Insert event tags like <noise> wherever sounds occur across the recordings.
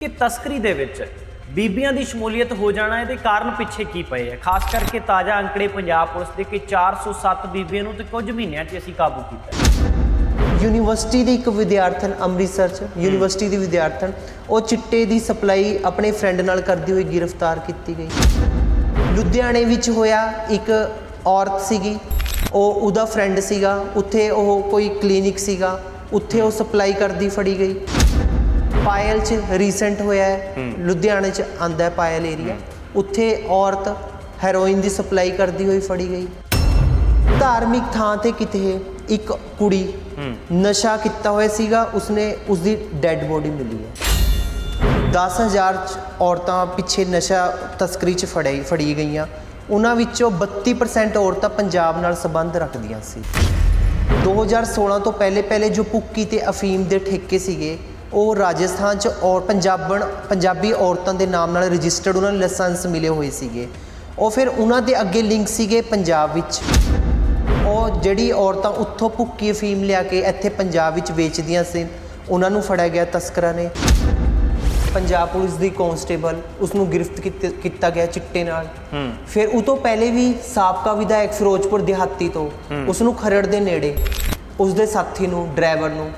ਕਿ ਤਸਕਰੀ ਦੇ ਵਿੱਚ ਬੀਬੀਆਂ ਦੀ ਸ਼ਮੂਲੀਅਤ ਹੋ ਜਾਣਾ ਇਹਦੇ ਕਾਰਨ ਪਿੱਛੇ ਕੀ ਪਏ ਹੈ ਖਾਸ ਕਰਕੇ ਤਾਜ਼ਾ ਅੰਕੜੇ ਪੰਜਾਬ ਪੁਲਿਸ ਦੇ ਕਿ 407 ਬੀਬੀਆਂ ਨੂੰ ਤੇ ਕੁਝ ਮਹੀਨਿਆਂ 'ਚ ਅਸੀਂ ਕਾਬੂ ਕੀਤਾ। ਯੂਨੀਵਰਸਿਟੀ ਦੀ ਇੱਕ ਵਿਦਿਆਰਥਣ ਅੰਮ੍ਰਿਤਸਰ ਚ, ਯੂਨੀਵਰਸਿਟੀ ਦੀ ਵਿਦਿਆਰਥਣ, ਉਹ ਚਿੱਟੇ ਦੀ ਸਪਲਾਈ ਆਪਣੇ ਫਰੈਂਡ ਨਾਲ ਕਰਦੀ ਹੋਈ ਗ੍ਰਿਫਤਾਰ ਕੀਤੀ ਗਈ। ਲੁਧਿਆਣੇ ਵਿੱਚ ਹੋਇਆ ਇੱਕ ਔਰਤ ਸੀਗੀ, ਉਹ ਉਹਦਾ ਫਰੈਂਡ ਸੀਗਾ, ਉੱਥੇ ਉਹ ਕੋਈ ਕਲੀਨਿਕ ਸੀਗਾ, ਉੱਥੇ ਉਹ ਸਪਲਾਈ ਕਰਦੀ ਫੜੀ ਗਈ। ਪਾਇਲ ਚ ਰੀਸੈਂਟ ਹੋਇਆ ਹੈ ਲੁਧਿਆਣੇ ਚ ਆਂਦਾ ਹੈ ਪਾਇਲ ਏਰੀਆ ਉੱਥੇ ਔਰਤ ਹੈਰੋਇਨ ਦੀ ਸਪਲਾਈ ਕਰਦੀ ਹੋਈ ਫੜੀ ਗਈ। ਧਾਰਮਿਕ ਥਾਂ ਤੇ ਕਿਤੇ ਇੱਕ ਕੁੜੀ ਨਸ਼ਾ ਕੀਤਾ ਹੋਇਆ ਸੀਗਾ ਉਸਨੇ ਉਸਦੀ ਡੈੱਡ ਬੋਡੀ ਮਿਲੀ ਹੈ। 10000 ਚ ਔਰਤਾਂ ਪਿੱਛੇ ਨਸ਼ਾ ਤਸਕਰੀ ਚ ਫੜਾਈ ਫੜੀ ਗਈਆਂ। ਉਹਨਾਂ ਵਿੱਚੋਂ 32% ਔਰਤਾਂ ਪੰਜਾਬ ਨਾਲ ਸੰਬੰਧ ਰੱਖਦੀਆਂ ਸੀ। 2016 ਤੋਂ ਪਹਿਲੇ ਪਹਿਲੇ ਜੋ ਪੁੱਕੀ ਤੇ ਅਫੀਮ ਦੇ ਠੇਕੇ ਸੀਗੇ ਉਹ ਰਾਜਸਥਾਨ ਚ ਔਰ ਪੰਜਾਬਣ ਪੰਜਾਬੀ ਔਰਤਾਂ ਦੇ ਨਾਮ ਨਾਲ ਰਜਿਸਟਰਡ ਉਹਨਾਂ ਨੂੰ ਲਾਇਸੈਂਸ ਮਿਲੇ ਹੋਏ ਸੀਗੇ। ਉਹ ਫਿਰ ਉਹਨਾਂ ਦੇ ਅੱਗੇ ਲਿੰਕ ਸੀਗੇ ਪੰਜਾਬ ਵਿੱਚ। ਉਹ ਜਿਹੜੀ ਔਰਤਾਂ ਉੱਥੋਂ ਭੁੱਕੀ ਅਫੀਮ ਲਿਆ ਕੇ ਇੱਥੇ ਪੰਜਾਬ ਵਿੱਚ ਵੇਚਦੀਆਂ ਸੀ ਉਹਨਾਂ ਨੂੰ ਫੜਿਆ ਗਿਆ ਤਸਕਰਾਂ ਨੇ। ਪੰਜਾਬ ਪੁਲਿਸ ਦੀ ਕਾਂਸਟੇਬਲ ਉਸ ਨੂੰ ਗ੍ਰਿਫਤ ਕੀਤੇ- ਕੀਤਾ ਗਿਆ ਚਿੱਟੇ ਨਾਲ। ਫਿਰ ਉਹ ਤੋਂ ਪਹਿਲੇ ਵੀ ਸਾਬਕਾ ਵਿਧਾਇਕ ਫਿਰੋਜ਼ਪੁਰ ਦਿਹਾਤੀ ਤੋਂ ਉਸ ਨੂੰ ਖਰੜ ਦੇ ਨੇੜੇ ਉਸ ਦੇ ਸਾਥੀ ਨੂੰ ਡਰਾਈਵਰ ਨੂੰ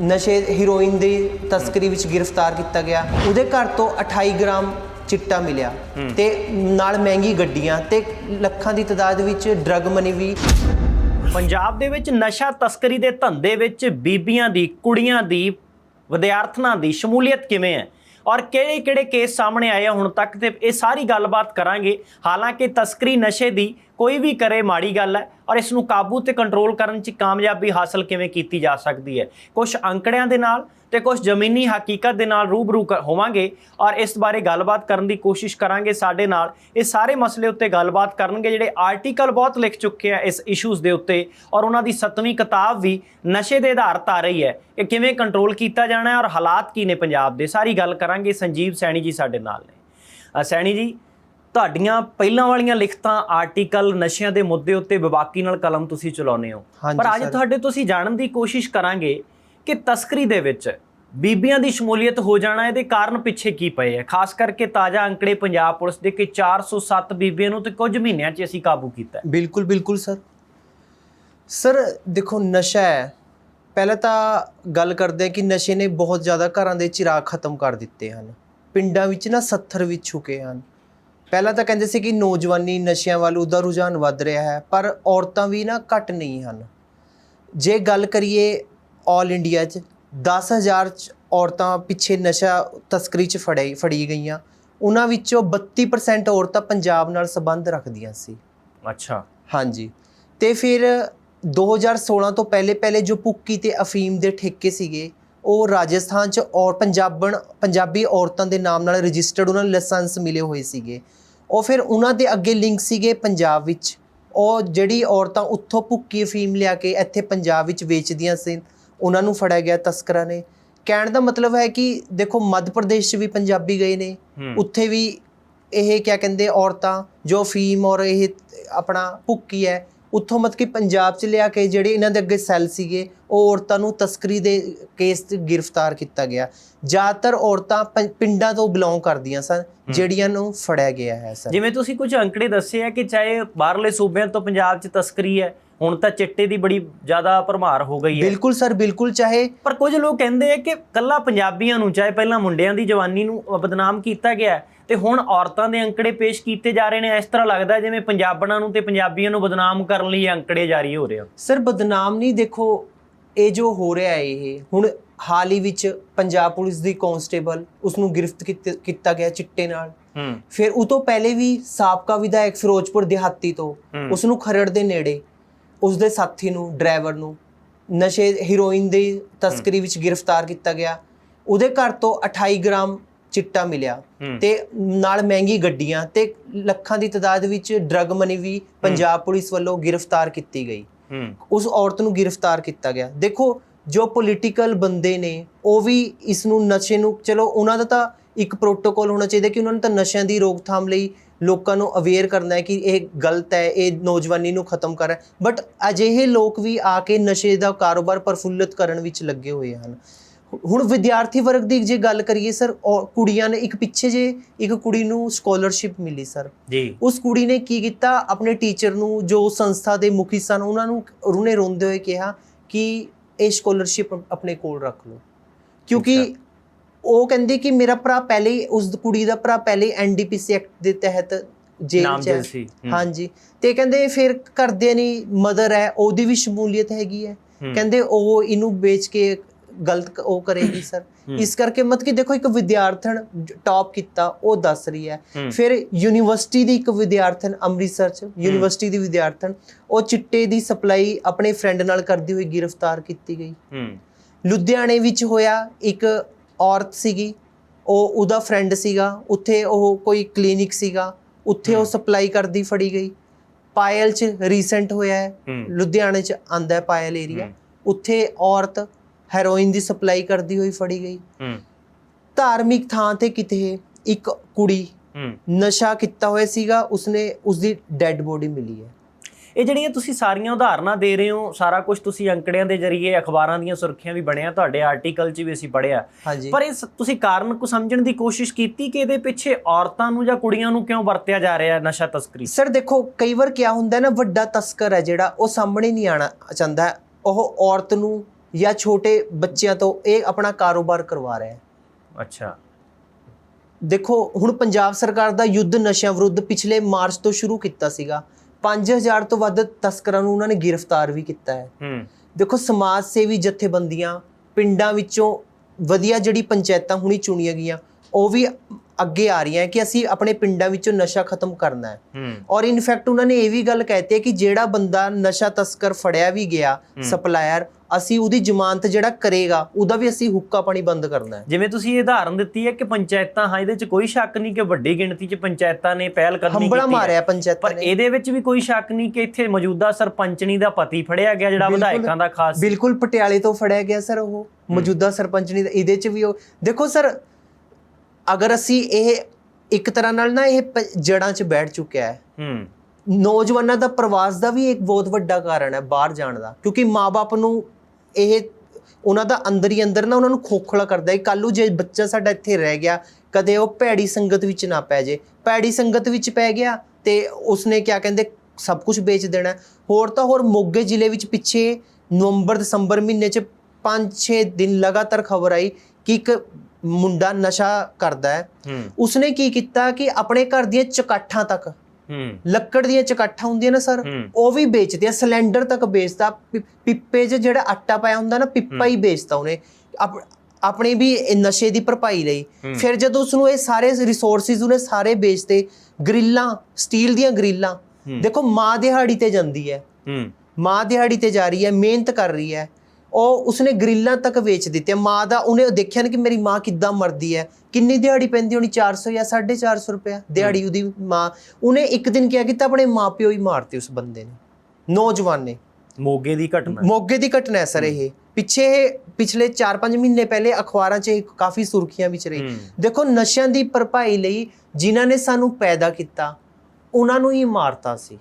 ਨਸ਼ੇ ਹੀਰੋਇਨ ਦੀ ਤਸਕਰੀ ਵਿੱਚ ਗ੍ਰਿਫਤਾਰ ਕੀਤਾ ਗਿਆ। ਉਹਦੇ ਘਰ ਤੋਂ 28 ਗ੍ਰਾਮ ਚਿੱਟਾ ਮਿਲਿਆ ਤੇ ਨਾਲ ਮਹਿੰਗੀ ਗੱਡੀਆਂ ਤੇ ਲੱਖਾਂ ਦੀ ਤਾਦਾਦ ਵਿੱਚ ਡਰੱਗ ਮਨੀ ਵੀ। ਪੰਜਾਬ ਦੇ ਵਿੱਚ ਨਸ਼ਾ ਤਸਕਰੀ ਦੇ ਧੰਦੇ ਵਿੱਚ ਬੀਬੀਆਂ ਦੀ ਕੁੜੀਆਂ ਦੀ ਵਿਦਿਆਰਥਣਾਂ ਦੀ ਸ਼ਮੂਲੀਅਤ ਕਿਵੇਂ ਹੈ? ਔਰ ਕਿਹੜੇ ਕਿਹੜੇ ਕੇਸ ਸਾਹਮਣੇ ਆਏ ਹੁਣ ਤੱਕ ਤੇ ਇਹ ਸਾਰੀ ਗੱਲਬਾਤ ਕਰਾਂਗੇ। ਹਾਲਾਂਕਿ ਤਸਕਰੀ ਨਸ਼ੇ ਦੀ ਕੋਈ ਵੀ ਕਰੇ, ਮਾੜੀ ਗੱਲ ਹੈ ਔਰ ਇਸ ਨੂੰ ਕਾਬੂ ਤੇ ਕੰਟਰੋਲ ਕਰਨ 'ਚ ਕਾਮਯਾਬੀ ਹਾਸਲ ਕਿਵੇਂ ਕੀਤੀ ਜਾ ਸਕਦੀ ਹੈ? ਕੁਝ ਅੰਕੜਿਆਂ ਦੇ ਨਾਲ ਤੇ ਕੁਝ ਜ਼ਮੀਨੀ ਹਕੀਕਤ ਦੇ ਨਾਲ ਰੂਬਰੂ ਹੋਵਾਂਗੇ ਔਰ ਇਸ ਬਾਰੇ ਗੱਲਬਾਤ ਕਰਨ ਦੀ ਕੋਸ਼ਿਸ਼ ਕਰਾਂਗੇ ਸਾਡੇ ਨਾਲ। ਇਹ ਸਾਰੇ ਮਸਲੇ ਉੱਤੇ ਗੱਲਬਾਤ ਕਰਨਗੇ ਜਿਹੜੇ ਆਰਟੀਕਲ ਬਹੁਤ ਲਿਖ ਚੁੱਕੇ ਆ ਇਸ ਇਸ਼ੂਜ਼ ਦੇ ਉੱਤੇ ਔਰ ਉਹਨਾਂ ਦੀ 7ਵੀਂ ਕਿਤਾਬ ਵੀ ਨਸ਼ੇ ਦੇ ਆਧਾਰਤ ਆ ਰਹੀ ਹੈ। ਇਹ ਕਿਵੇਂ ਕੰਟਰੋਲ ਕੀਤਾ ਜਾਣਾ ਹੈ ਔਰ ਹਾਲਾਤ ਕੀ ਨੇ ਪੰਜਾਬ ਦੇ? ਸਾਰੀ ਗੱਲ ਕਰਾਂਗੇ। ਸੰਜੀਵ ਸੈਣੀ ਜੀ ਸਾਡੇ ਨਾਲ ਨੇ। ਸੈਣੀ ਜੀ ਤੁਹਾਡੀਆਂ ਪਹਿਲਾਂ ਵਾਲੀਆਂ ਲਿਖਤਾਂ ਆਰਟੀਕਲ ਨਸ਼ਿਆਂ ਦੇ ਮੁੱਦੇ ਉੱਤੇ ਵਿਵਾਕੀ ਨਾਲ ਕਲਮ ਤੁਸੀਂ ਚਲਾਉਂਦੇ ਹੋ। ਪਰ ਅੱਜ। ਤੁਹਾਡੇ ਤੋਂ ਅਸੀਂ ਜਾਣਨ ਦੀ ਕੋਸ਼ਿਸ਼ ਕਰਾਂਗੇ ਕਿ ਤਸਕਰੀ ਦੇ ਵਿੱਚ ਬੀਬੀਆਂ ਦੀ ਸ਼ਮੂਲੀਅਤ ਹੋ ਜਾਣਾ ਇਹਦੇ ਕਾਰਨ ਪਿੱਛੇ ਕੀ ਪਏ ਹੈ ਖਾਸ ਕਰਕੇ ਤਾਜ਼ਾ ਅੰਕੜੇ ਪੰਜਾਬ ਪੁਲਿਸ ਦੇ ਕਿ 407 ਬੀਬੀਆਂ ਨੂੰ ਤੇ ਕੁਝ ਮਹੀਨਿਆਂ 'ਚ ਅਸੀਂ ਕਾਬੂ ਕੀਤਾ। ਬਿਲਕੁਲ ਬਿਲਕੁਲ ਸਰ। ਸਰ ਦੇਖੋ ਨਸ਼ਾ ਹੈ। ਪਹਿਲਾਂ ਤਾਂ ਗੱਲ ਕਰਦੇ ਆ ਕਿ ਨਸ਼ੇ ਨੇ ਬਹੁਤ ਜ਼ਿਆਦਾ ਘਰਾਂ ਦੇ ਚਿਰਾਗ ਖਤਮ ਕਰ ਦਿੱਤੇ ਹਨ। ਪਿੰਡਾਂ ਵਿੱਚ ਨਾ 70 ਵਿੱਚ ਚੁੱਕੇ ਹਨ। ਪਹਿਲਾਂ ਤਾਂ ਕਹਿੰਦੇ ਸੀ ਕਿ ਨੌਜਵਾਨੀ ਨਸ਼ਿਆਂ ਵੱਲ ਉਹਦਾ ਰੁਝਾਨ ਵੱਧ ਰਿਹਾ ਹੈ ਪਰ ਔਰਤਾਂ ਵੀ ਨਾ ਘੱਟ ਨਹੀਂ ਹਨ। ਜੇ ਗੱਲ ਕਰੀਏ 올 ਇੰਡੀਆ 'ਚ 10000 ਚ ਔਰਤਾਂ ਪਿੱਛੇ ਨਸ਼ਾ ਤਸਕਰੀ 'ਚ ਫੜੇ ਫੜੀ ਗਈਆਂ। ਉਹਨਾਂ ਵਿੱਚੋਂ 32% ਔਰਤਾਂ ਪੰਜਾਬ ਨਾਲ ਸੰਬੰਧ ਰੱਖਦੀਆਂ ਸੀ। ਅੱਛਾ। ਹਾਂਜੀ। ਤੇ ਫਿਰ 2016 ਤੋਂ ਪਹਿਲੇ ਪਹਿਲੇ ਜੋ ਪੁੱਕੀ ਤੇ ਅਫੀਮ ਦੇ ਠੇਕੇ ਸੀਗੇ ਉਹ ਰਾਜਸਥਾਨ ਚ ਔਰ ਪੰਜਾਬਣ ਪੰਜਾਬੀ ਔਰਤਾਂ ਦੇ ਨਾਮ ਨਾਲ ਰਜਿਸਟਰਡ ਉਹਨਾਂ ਨੂੰ ਲਾਇਸੈਂਸ ਮਿਲੇ ਹੋਏ ਸੀਗੇ। ਉਹ ਫਿਰ ਉਹਨਾਂ ਦੇ ਅੱਗੇ ਲਿੰਕ ਸੀਗੇ ਪੰਜਾਬ ਵਿੱਚ। ਉਹ ਜਿਹੜੀ ਔਰਤਾਂ ਉੱਥੋਂ ਭੁੱਕੀ ਅਫੀਮ ਲਿਆ ਕੇ ਇੱਥੇ ਪੰਜਾਬ ਵਿੱਚ ਵੇਚਦੀਆਂ ਸੀ ਉਹਨਾਂ ਨੂੰ ਫੜਿਆ ਗਿਆ ਤਸਕਰਾਂ ਨੇ। ਕਹਿਣ ਦਾ ਮਤਲਬ ਹੈ ਕਿ ਦੇਖੋ ਮੱਧ ਪ੍ਰਦੇਸ਼ 'ਚ ਵੀ ਪੰਜਾਬੀ ਗਏ ਨੇ। ਉੱਥੇ ਵੀ ਇਹ ਕਿਆ ਕਹਿੰਦੇ ਔਰਤਾਂ ਜੋ ਫੀਮ ਔਰ ਇਹ ਆਪਣਾ ਭੁੱਕੀ ਹੈ ਉੱਥੋਂ ਮਤ ਕਿ ਪੰਜਾਬ 'ਚ ਲਿਆ ਕੇ ਜਿਹੜੇ ਇਹਨਾਂ ਦੇ ਅੱਗੇ ਸੈੱਲ ਸੀਗੇ ਉਹ ਔਰਤਾਂ ਨੂੰ ਤਸਕਰੀ ਦੇ ਕੇਸ 'ਚ ਗ੍ਰਿਫਤਾਰ ਕੀਤਾ ਗਿਆ। ਜ਼ਿਆਦਾਤਰ ਔਰਤਾਂ ਪਿੰਡਾਂ ਤੋਂ ਬਿਲੋਂਗ ਕਰਦੀਆਂ ਸਨ ਜਿਹੜੀਆਂ ਨੂੰ ਫੜਿਆ ਗਿਆ ਹੈ ਸਰ। ਜਿਵੇਂ ਤੁਸੀਂ ਕੁਝ ਅੰਕੜੇ ਦੱਸੇ ਆ ਕਿ ਚਾਹੇ ਬਾਹਰਲੇ ਸੂਬਿਆਂ ਤੋਂ ਪੰਜਾਬ 'ਚ ਤਸਕਰੀ ਹੈ ਹੁਣ ਤਾਂ ਚਿੱਟੇ ਦੀ ਬੜੀ ਜ਼ਿਆਦਾ ਭਰਮਾਰ ਹੋ ਗਈ ਹੈ। ਬਿਲਕੁਲ ਸਰ ਬਿਲਕੁਲ ਚਾਹੇ ਪਰ ਕੁਝ ਲੋਕ ਕਹਿੰਦੇ ਆ ਕਿ ਕੱਲਾ ਪੰਜਾਬੀਆਂ ਨੂੰ ਚਾਹੇ ਪਹਿਲਾਂ ਮੁੰਡਿਆਂ ਦੀ ਜਵਾਨੀ ਨੂੰ ਬਦਨਾਮ ਕੀਤਾ ਗਿਆ ਤੇ ਹੁਣ ਔਰਤਾਂ ਦੇ ਅੰਕੜੇ ਪੇਸ਼ ਕੀਤੇ ਜਾ ਰਹੇ ਨੇ ਇਸ ਤਰ੍ਹਾਂ ਲੱਗਦਾ ਜਿਵੇਂ ਪੰਜਾਬਣਾਂ ਨੂੰ ਤੇ ਪੰਜਾਬੀਆਂ ਨੂੰ ਬਦਨਾਮ ਕਰਨ ਲਈ ਅੰਕੜੇ ਜਾਰੀ ਹੋ ਰਹੇ ਆ। ਸਰ ਬਦਨਾਮ ਨਹੀਂ ਦੇਖੋ ਇਹ ਜੋ ਹੋ ਰਿਹਾ ਹੈ ਇਹ ਹੁਣ ਹਾਲ ਹੀ ਵਿੱਚ ਪੰਜਾਬ ਪੁਲਿਸ ਦੀ ਕਾਂਸਟੇਬਲ ਉਸ ਨੂੰ ਗ੍ਰਿਫਤ ਕੀਤੇ- ਗਿਆ ਚਿੱਟੇ ਨਾਲ। ਹੂੰ। ਫਿਰ ਉਹ ਤੋਂ ਪਹਿਲੇ ਵੀ ਸਾਬਕਾ ਵਿਧਾਇਕ ਫਿਰੋਜ਼ਪੁਰ ਦਿਹਾਤੀ ਤੋਂ। ਉਸ ਨੂੰ ਖਰੜ ਦੇ ਨੇੜੇ ਉਸ ਦੇ ਸਾਥੀ ਨੂੰ ਡਰਾਈਵਰ ਨੂੰ ਨਸ਼ੇ ਹੀਰੋਇਨ ਦੀ ਤਸਕਰੀ ਵਿੱਚ ਗ੍ਰਿਫਤਾਰ ਕੀਤਾ ਗਿਆ। ਉਹਦੇ ਘਰ ਤੋਂ 28 ਗ੍ਰਾਮ ਚਿੱਟਾ ਮਿਲਿਆ। ਤੇ ਨਾਲ ਮਹਿੰਗੀ ਗੱਡੀਆਂ ਤੇ ਲੱਖਾਂ ਦੀ ਤਾਦਾਦ ਵਿੱਚ ਡਰੱਗ ਮਨੀ ਵੀ ਪੰਜਾਬ ਪੁਲਿਸ ਵੱਲੋਂ ਗ੍ਰਿਫਤਾਰ ਕੀਤੀ ਗਈ। ਉਸ ਔਰਤ ਨੂੰ ਗ੍ਰਿਫਤਾਰ ਕੀਤਾ ਗਿਆ। ਦੇਖੋ ਜੋ ਪੋਲੀਟੀਕਲ ਬੰਦੇ ਨੇ ਉਹ ਵੀ ਇਸ ਨੂੰ ਨਸ਼ੇ ਨੂੰ ਚਲੋ ਉਹਨਾਂ ਦਾ ਤਾਂ ਇੱਕ ਪ੍ਰੋਟੋਕਾਲ ਹੋਣਾ ਚਾਹੀਦਾ ਕਿ ਉਹਨਾਂ ਨੂੰ ਤਾਂ ਨਸ਼ਿਆਂ ਦੀ ਰੋਕਥਾਮ ਲਈ ਲੋਕਾਂ ਨੂੰ ਅਵੇਅਰ ਕਰਨਾ ਹੈ ਕਿ ਇਹ ਗਲਤ ਹੈ ਇਹ ਨੌਜਵਾਨੀ ਨੂੰ ਖਤਮ ਕਰ ਬਟ ਅਜਿਹੇ ਲੋਕ ਵੀ ਆ ਕੇ ਨਸ਼ੇ ਦਾ ਕਾਰੋਬਾਰ ਪ੍ਰਫੁੱਲਤ ਕਰਨ ਵਿੱਚ ਲੱਗੇ ਹੋਏ ਹਨ। ਹੁਣ ਵਿਦਿਆਰਥੀ ਵਰਗ ਦੀ ਜੇ ਗੱਲ ਕਰੀਏ ਸਰ ਕੁੜੀਆਂ ਨੇ ਇੱਕ ਪਿੱਛੇ ਜੇ ਇੱਕ ਕੁੜੀ ਨੂੰ ਸਕਾਲਰਸ਼ਿਪ ਮਿਲੀ ਸਰ। ਜੀ। ਉਸ ਕੁੜੀ ਨੇ ਕੀ ਕੀਤਾ? ਆਪਣੇ ਟੀਚਰ ਨੂੰ ਜੋ ਸੰਸਥਾ ਦੇ ਮੁਖੀ ਸਨ ਉਹਨਾਂ ਨੂੰ ਉਹਨੇ ਰੋਂਦੇ ਹੋਏ ਕਿਹਾ ਕਿ ਇਹ ਸਕਾਲਰਸ਼ਿਪ ਆਪਣੇ ਕੋਲ ਰੱਖ ਲਓ। ਕਿਉਂਕਿ। ਉਹ ਕਹਿੰਦੀ ਕਿ ਮੇਰਾ ਭਰਾ ਪਹਿਲੇ ਉਸ ਕੁੜੀ ਦਾ ਭਰਾ ਪਹਿਲੇ ਐਨਡੀਪੀਸੀ ਐਕਟ ਦੇ ਤਹਿਤ ਜੇਲ੍ਹ ਚ ਹਾਂਜੀ। ਤੇ ਕਹਿੰਦੇ ਫਿਰ ਘਰਦਿਆਂ ਨਹੀਂ ਮਦਰ ਹੈ ਉਹਦੀ ਵੀ ਸ਼ਮੂਲੀਅਤ ਹੈਗੀ ਹੂੰ, ਕਹਿੰਦੇ ਉਹ ਇਹਨੂੰ ਵੇਚ ਕੇ ਗਲਤ ਉਹ ਕਰੇਗੀ <coughs> ਸਰ। ਇਸ ਕਰਕੇ ਮਤ ਕਿ ਦੇਖੋ ਇੱਕ ਵਿਦਿਆਰਥਣ ਟੌਪ ਕੀਤਾ ਉਹ ਦੱਸ ਰਹੀ ਹੈ। ਫਿਰ ਯੂਨੀਵਰਸਿਟੀ ਦੀ ਇੱਕ ਵਿਦਿਆਰਥਣ ਅੰਮ੍ਰਿਤਸਰ ਚ ਯੂਨੀਵਰਸਿਟੀ ਦੀ ਵਿਦਿਆਰਥਣ ਉਹ ਚਿੱਟੇ ਦੀ ਸਪਲਾਈ ਆਪਣੇ ਫਰੈਂਡ ਨਾਲ ਕਰਦੀ ਹੋਈ ਗ੍ਰਿਫਤਾਰ ਕੀਤੀ ਗਈ। ਲੁਧਿਆਣੇ ਵਿੱਚ ਹੋਇਆ ਇੱਕ ਔਰਤ ਸੀਗੀ ਉਹ ਉਹਦਾ ਫਰੈਂਡ ਸੀਗਾ ਉੱਥੇ ਉਹ ਕੋਈ ਕਲੀਨਿਕ ਸੀਗਾ ਉੱਥੇ ਉਹ। ਸਪਲਾਈ ਕਰਦੀ ਫੜੀ ਗਈ। ਪਾਇਲ ਚ ਰੀਸੈਂਟ ਹੋਇਆ ਹੈ। ਲੁਧਿਆਣੇ ਚ ਆਂਦਾ ਹੈ ਪਾਇਲ ਏਰੀਆ ਉੱਥੇ ਔਰਤ ਹੈਰੋਇਨ ਦੀ ਸਪਲਾਈ ਕਰਦੀ ਹੋਈ ਫੜੀ ਗਈ। ਹੂੰ, ਧਾਰਮਿਕ ਥਾਂ ਤੇ ਕਿਤੇ ਇੱਕ ਕੁੜੀ ਹੂੰ। ਨਸ਼ਾ ਕੀਤਾ ਹੋਇਆ ਸੀਗਾ ਉਸਨੇ ਉਸਦੀ ਡੈੱਡ ਬੋਡੀ ਮਿਲੀ ਹੈ। ਇਹ ਜਿਹੜੀਆਂ ਤੁਸੀਂ ਸਾਰੀਆਂ ਉਦਾਹਰਨਾਂ ਦੇ ਰਹੇ ਹੋ ਸਾਰਾ ਕੁਝ ਤੁਸੀਂ ਅੰਕੜਿਆਂ ਦੇ ਜ਼ਰੀਏ ਅਖਬਾਰਾਂ ਦੀਆਂ ਸੁਰਖੀਆਂ ਵੀ ਬਣਿਆ ਤੁਹਾਡੇ ਆਰਟੀਕਲ 'ਚ ਵੀ ਅਸੀਂ ਪੜ੍ਹਿਆ। ਹਾਂਜੀ। ਪਰ ਇਹ ਤੁਸੀਂ ਕਾਰਨ ਕੋ ਸਮਝਣ ਦੀ ਕੋਸ਼ਿਸ਼ ਕੀਤੀ ਕਿ ਇਹਦੇ ਪਿੱਛੇ ਔਰਤਾਂ ਨੂੰ ਜਾਂ ਕੁੜੀਆਂ ਨੂੰ ਕਿਉਂ ਵਰਤਿਆ ਜਾ ਰਿਹਾ ਹੈ ਨਸ਼ਾ ਤਸਕਰੀ? ਸਰ ਦੇਖੋ ਕਈ ਵਾਰ ਕੀ ਹੁੰਦਾ ਹੈ ਨਾ ਵੱਡਾ ਤਸਕਰ ਹੈ ਜਿਹੜਾ ਉਹ ਸਾਹਮਣੇ ਨਹੀਂ ਆਣਾ ਚਾਹੁੰਦਾ। ਉਹ ਔਰਤ ਨੂੰ ਜਾਂ ਛੋਟੇ ਬੱਚਿਆਂ ਤੋਂ ਇਹ ਆਪਣਾ ਕਾਰੋਬਾਰ ਕਰਵਾ ਰਿਹਾ ਹੈ ਅੱਛਾ। ਦੇਖੋ ਹੁਣ ਪੰਜਾਬ ਸਰਕਾਰ ਦਾ ਯੁੱਧ ਨਸ਼ਿਆਂ ਵਿਰੁੱਧ ਪਿਛਲੇ ਮਾਰਚ ਤੋਂ ਸ਼ੁਰੂ ਕੀਤਾ ਸੀਗਾ। 5000 ਤੋਂ ਵੱਧ ਤਸਕਰਾਂ ਨੂੰ ਉਹਨਾਂ ਨੇ ਗ੍ਰਿਫਤਾਰ ਵੀ ਕੀਤਾ ਹੈ। ਹੂੰ। ਦੇਖੋ ਸਮਾਜ ਸੇਵੀ ਜਥੇਬੰਦੀਆਂ ਪਿੰਡਾਂ ਵਿੱਚੋਂ ਵਧੀਆ ਜਿਹੜੀ ਪੰਚਾਇਤਾਂ ਹੁਣੀ ਚੁਣੀਆਂ ਗਈਆਂ ਉਹ ਵੀ ਅੱਗੇ ਆ ਰਹੀਆਂ ਕਿ ਅਸੀਂ ਆਪਣੇ ਪਿੰਡਾਂ ਵਿੱਚੋਂ ਨਸ਼ਾ ਖਤਮ ਕਰਨਾ ਹੈ। ਔਰ ਇਨਫੈਕਟ ਉਹਨਾਂ ਨੇ ਇਹ ਵੀ ਗੱਲ ਕਹਿਤੀ ਹੈ ਕਿ ਜਿਹੜਾ ਬੰਦਾ ਨਸ਼ਾ ਤਸਕਰ ਫੜਿਆ ਵੀ ਗਿਆ। ਸਪਲਾਇਰ ਅਸੀਂ ਉਹਦੀ ਜ਼ਮਾਨਤ ਜਿਹੜਾ ਕਰੇਗਾ ਉਹਦਾ ਵੀ ਅਸੀਂ ਹੁੱਕਾ ਪਾਣੀ ਬੰਦ ਕਰਨਾ ਹੈ। ਜਿਵੇਂ ਤੁਸੀਂ ਇਹ ਉਦਾਹਰਨ ਦਿੱਤੀ ਹੈ ਕਿ ਪੰਚਾਇਤਾਂ ਹਾਂ ਇਹਦੇ 'ਚ ਕੋਈ ਸ਼ੱਕ ਨਹੀਂ ਕਿ ਵੱਡੀ ਗਿਣਤੀ 'ਚ ਪੰਚਾਇਤਾਂ ਨੇ ਪਹਿਲ ਕਦਮੀ ਹੰਬੜਾ ਕੀਤੀ ਹੈ। ਮਾਰਿਆ ਪੰਚਾਇਤਾਂ ਪਰ ਨੇ। ਇਹਦੇ ਵਿੱਚ ਵੀ ਕੋਈ ਸ਼ੱਕ ਨਹੀਂ ਕਿ ਇੱਥੇ ਮੌਜੂਦਾ ਸਰਪੰਚਣੀ ਦਾ ਪਤੀ ਫੜਿਆ ਗਿਆ ਜਿਹੜਾ। ਵਿਧਾਇਕਾਂ ਦਾ ਖਾਸ। ਬਿਲਕੁਲ ਪਟਿਆਲੇ ਤੋਂ ਫੜਿਆ ਗਿਆ ਸਰ ਉਹ। ਮੌਜੂਦਾ ਸਰਪੰਚ ਨੇ ਇਹਦੇ ਚ ਵੀ ਉਹ ਦੇਖੋ ਸਰ ਅਗਰ ਅਸੀਂ ਇਹ ਇੱਕ ਤਰ੍ਹਾਂ ਨਾਲ ਨਾ ਇਹ ਜੜ੍ਹਾਂ 'ਚ ਬੈਠ ਚੁੱਕਿਆ ਹੈ। ਹੂੰ। ਨੌਜਵਾਨਾਂ ਦਾ ਪ੍ਰਵਾਸ ਦਾ ਵੀ ਇੱਕ ਬਹੁਤ ਵੱਡਾ ਕਾਰਨ ਹੈ ਬਾਹਰ ਜਾਣ ਦਾ। ਕਿਉਂਕਿ ਮਾਪੇ ਨੂੰ ਇਹ ਉਹਨਾਂ ਦਾ ਅੰਦਰ ਹੀ ਅੰਦਰ ਨਾ ਉਹਨਾਂ ਨੂੰ ਖੋਖਲਾ ਕਰਦਾ ਹੈ ਕੱਲ ਜੇ ਬੱਚਾ ਸਾਡਾ ਇੱਥੇ ਰਹਿ ਗਿਆ ਕਦੇ ਉਹ ਭੈੜੀ ਸੰਗਤ ਵਿੱਚ ਨਾ ਪੈ ਜੇ। ਭੈੜੀ ਸੰਗਤ ਵਿੱਚ ਪੈ ਗਿਆ ਤੇ ਉਸਨੇ ਕਿਆ ਕਹਿੰਦੇ ਸਭ ਕੁਝ ਵੇਚ ਦੇਣਾ। ਹੋਰ ਤਾਂ ਹੋਰ ਮੋਗੇ ਜ਼ਿਲ੍ਹੇ ਵਿੱਚ ਪਿੱਛੇ ਨਵੰਬਰ ਦਸੰਬਰ ਮਹੀਨੇ 'ਚ 5-6 ਦਿਨ ਲਗਾਤਾਰ ਖਬਰ ਆਈ ਕਿ ਇੱਕ ਮੁੰਡਾ ਨਸ਼ਾ ਕਰਦਾ ਹੂੰ। ਉਸਨੇ ਕੀ ਕੀਤਾ ਕਿ ਆਪਣੇ ਘਰ ਦੀਆਂ ਚਕਾਠਾਂ ਤੱਕ ਹੂੰ। ਲੱਕੜ ਦੀਆਂ ਚਕਾਠਾਂ ਹੁੰਦੀਆਂ ਨਾ ਸਰ ਉਹ ਵੀ ਵੇਚਦੇ ਆ ਸਿਲੰਡਰ ਤੱਕ ਵੇਚਦਾ ਪਿੱਪੇ 'ਚ ਜਿਹੜਾ ਆਟਾ ਪਾਇਆ ਹੁੰਦਾ ਨਾ ਪਿੱਪਾ ਹੀ ਵੇਚਦਾ ਉਹਨੇ। ਆਪ- ਆਪਣੀ ਵੀ ਨਸ਼ੇ ਦੀ ਭਰਪਾਈ ਲਈ। ਫਿਰ ਜਦੋਂ ਉਸ ਨੂੰ ਇਹ ਸਾਰੇ ਰਿਸੋਰਸਿਸ ਉਹਨੇ ਸਾਰੇ ਵੇਚਦੇ ਗ੍ਰਿਲਾਂ ਸਟੀਲ ਦੀਆਂ ਗ੍ਰਿਲਾਂ। ਦੇਖੋ ਮਾਂ ਦਿਹਾੜੀ ਤੇ ਜਾਂਦੀ ਹੈ। ਹੂੰ। ਮਾਂ ਦਿਹਾੜੀ ਤੇ ਜਾ ਰਹੀ ਹੈ ਮਿਹਨਤ ਕਰ ਰਹੀ ਹੈ। ਉਹ ਉਸਨੇ ਗ੍ਰਿਲਾਂ ਤੱਕ ਵੇਚ ਦਿੱਤੇ ਮਾਂ ਦਾ ਉਹਨੇ ਦੇਖਿਆ ਨਾ ਕਿ ਮੇਰੀ ਮਾਂ ਕਿੱਦਾਂ ਮਰਦੀ ਹੈ। ਕਿੰਨੀ ਦਿਹਾੜੀ ਪੈਂਦੀ ਹੋਣੀ? 400 ਜਾਂ 450 ਰੁਪਏ ਦਿਹਾੜੀ ਉਹਦੀ ਮਾਂ। ਉਹਨੇ ਇੱਕ ਦਿਨ ਕਿਹਾ ਕੀਤਾ ਆਪਣੇ ਮਾਪਿਓ ਹੀ ਮਾਰਤੇ ਉਸ ਬੰਦੇ ਨੇ। ਨੌਜਵਾਨ। ਨੇ ਮੋਗੇ ਦੀ ਘਟਨਾ ਮੋਗੇ ਦੀ ਘਟਨਾ ਹੈ ਸਰ ਇਹ। ਪਿੱਛੇ ਪਿਛਲੇ 4-5 ਮਹੀਨੇ ਪਹਿਲੇ ਅਖਬਾਰਾਂ 'ਚ ਕਾਫੀ ਸੁਰਖੀਆਂ ਵਿੱਚ ਰਹੀ। ਦੇਖੋ ਨਸ਼ਿਆਂ ਦੀ ਭਰਪਾਈ ਲਈ ਜਿਨ੍ਹਾਂ ਨੇ ਸਾਨੂੰ ਪੈਦਾ ਕੀਤਾ ਉਹਨਾਂ ਨੂੰ ਹੀ ਮਾਰਤਾ ਸੀ।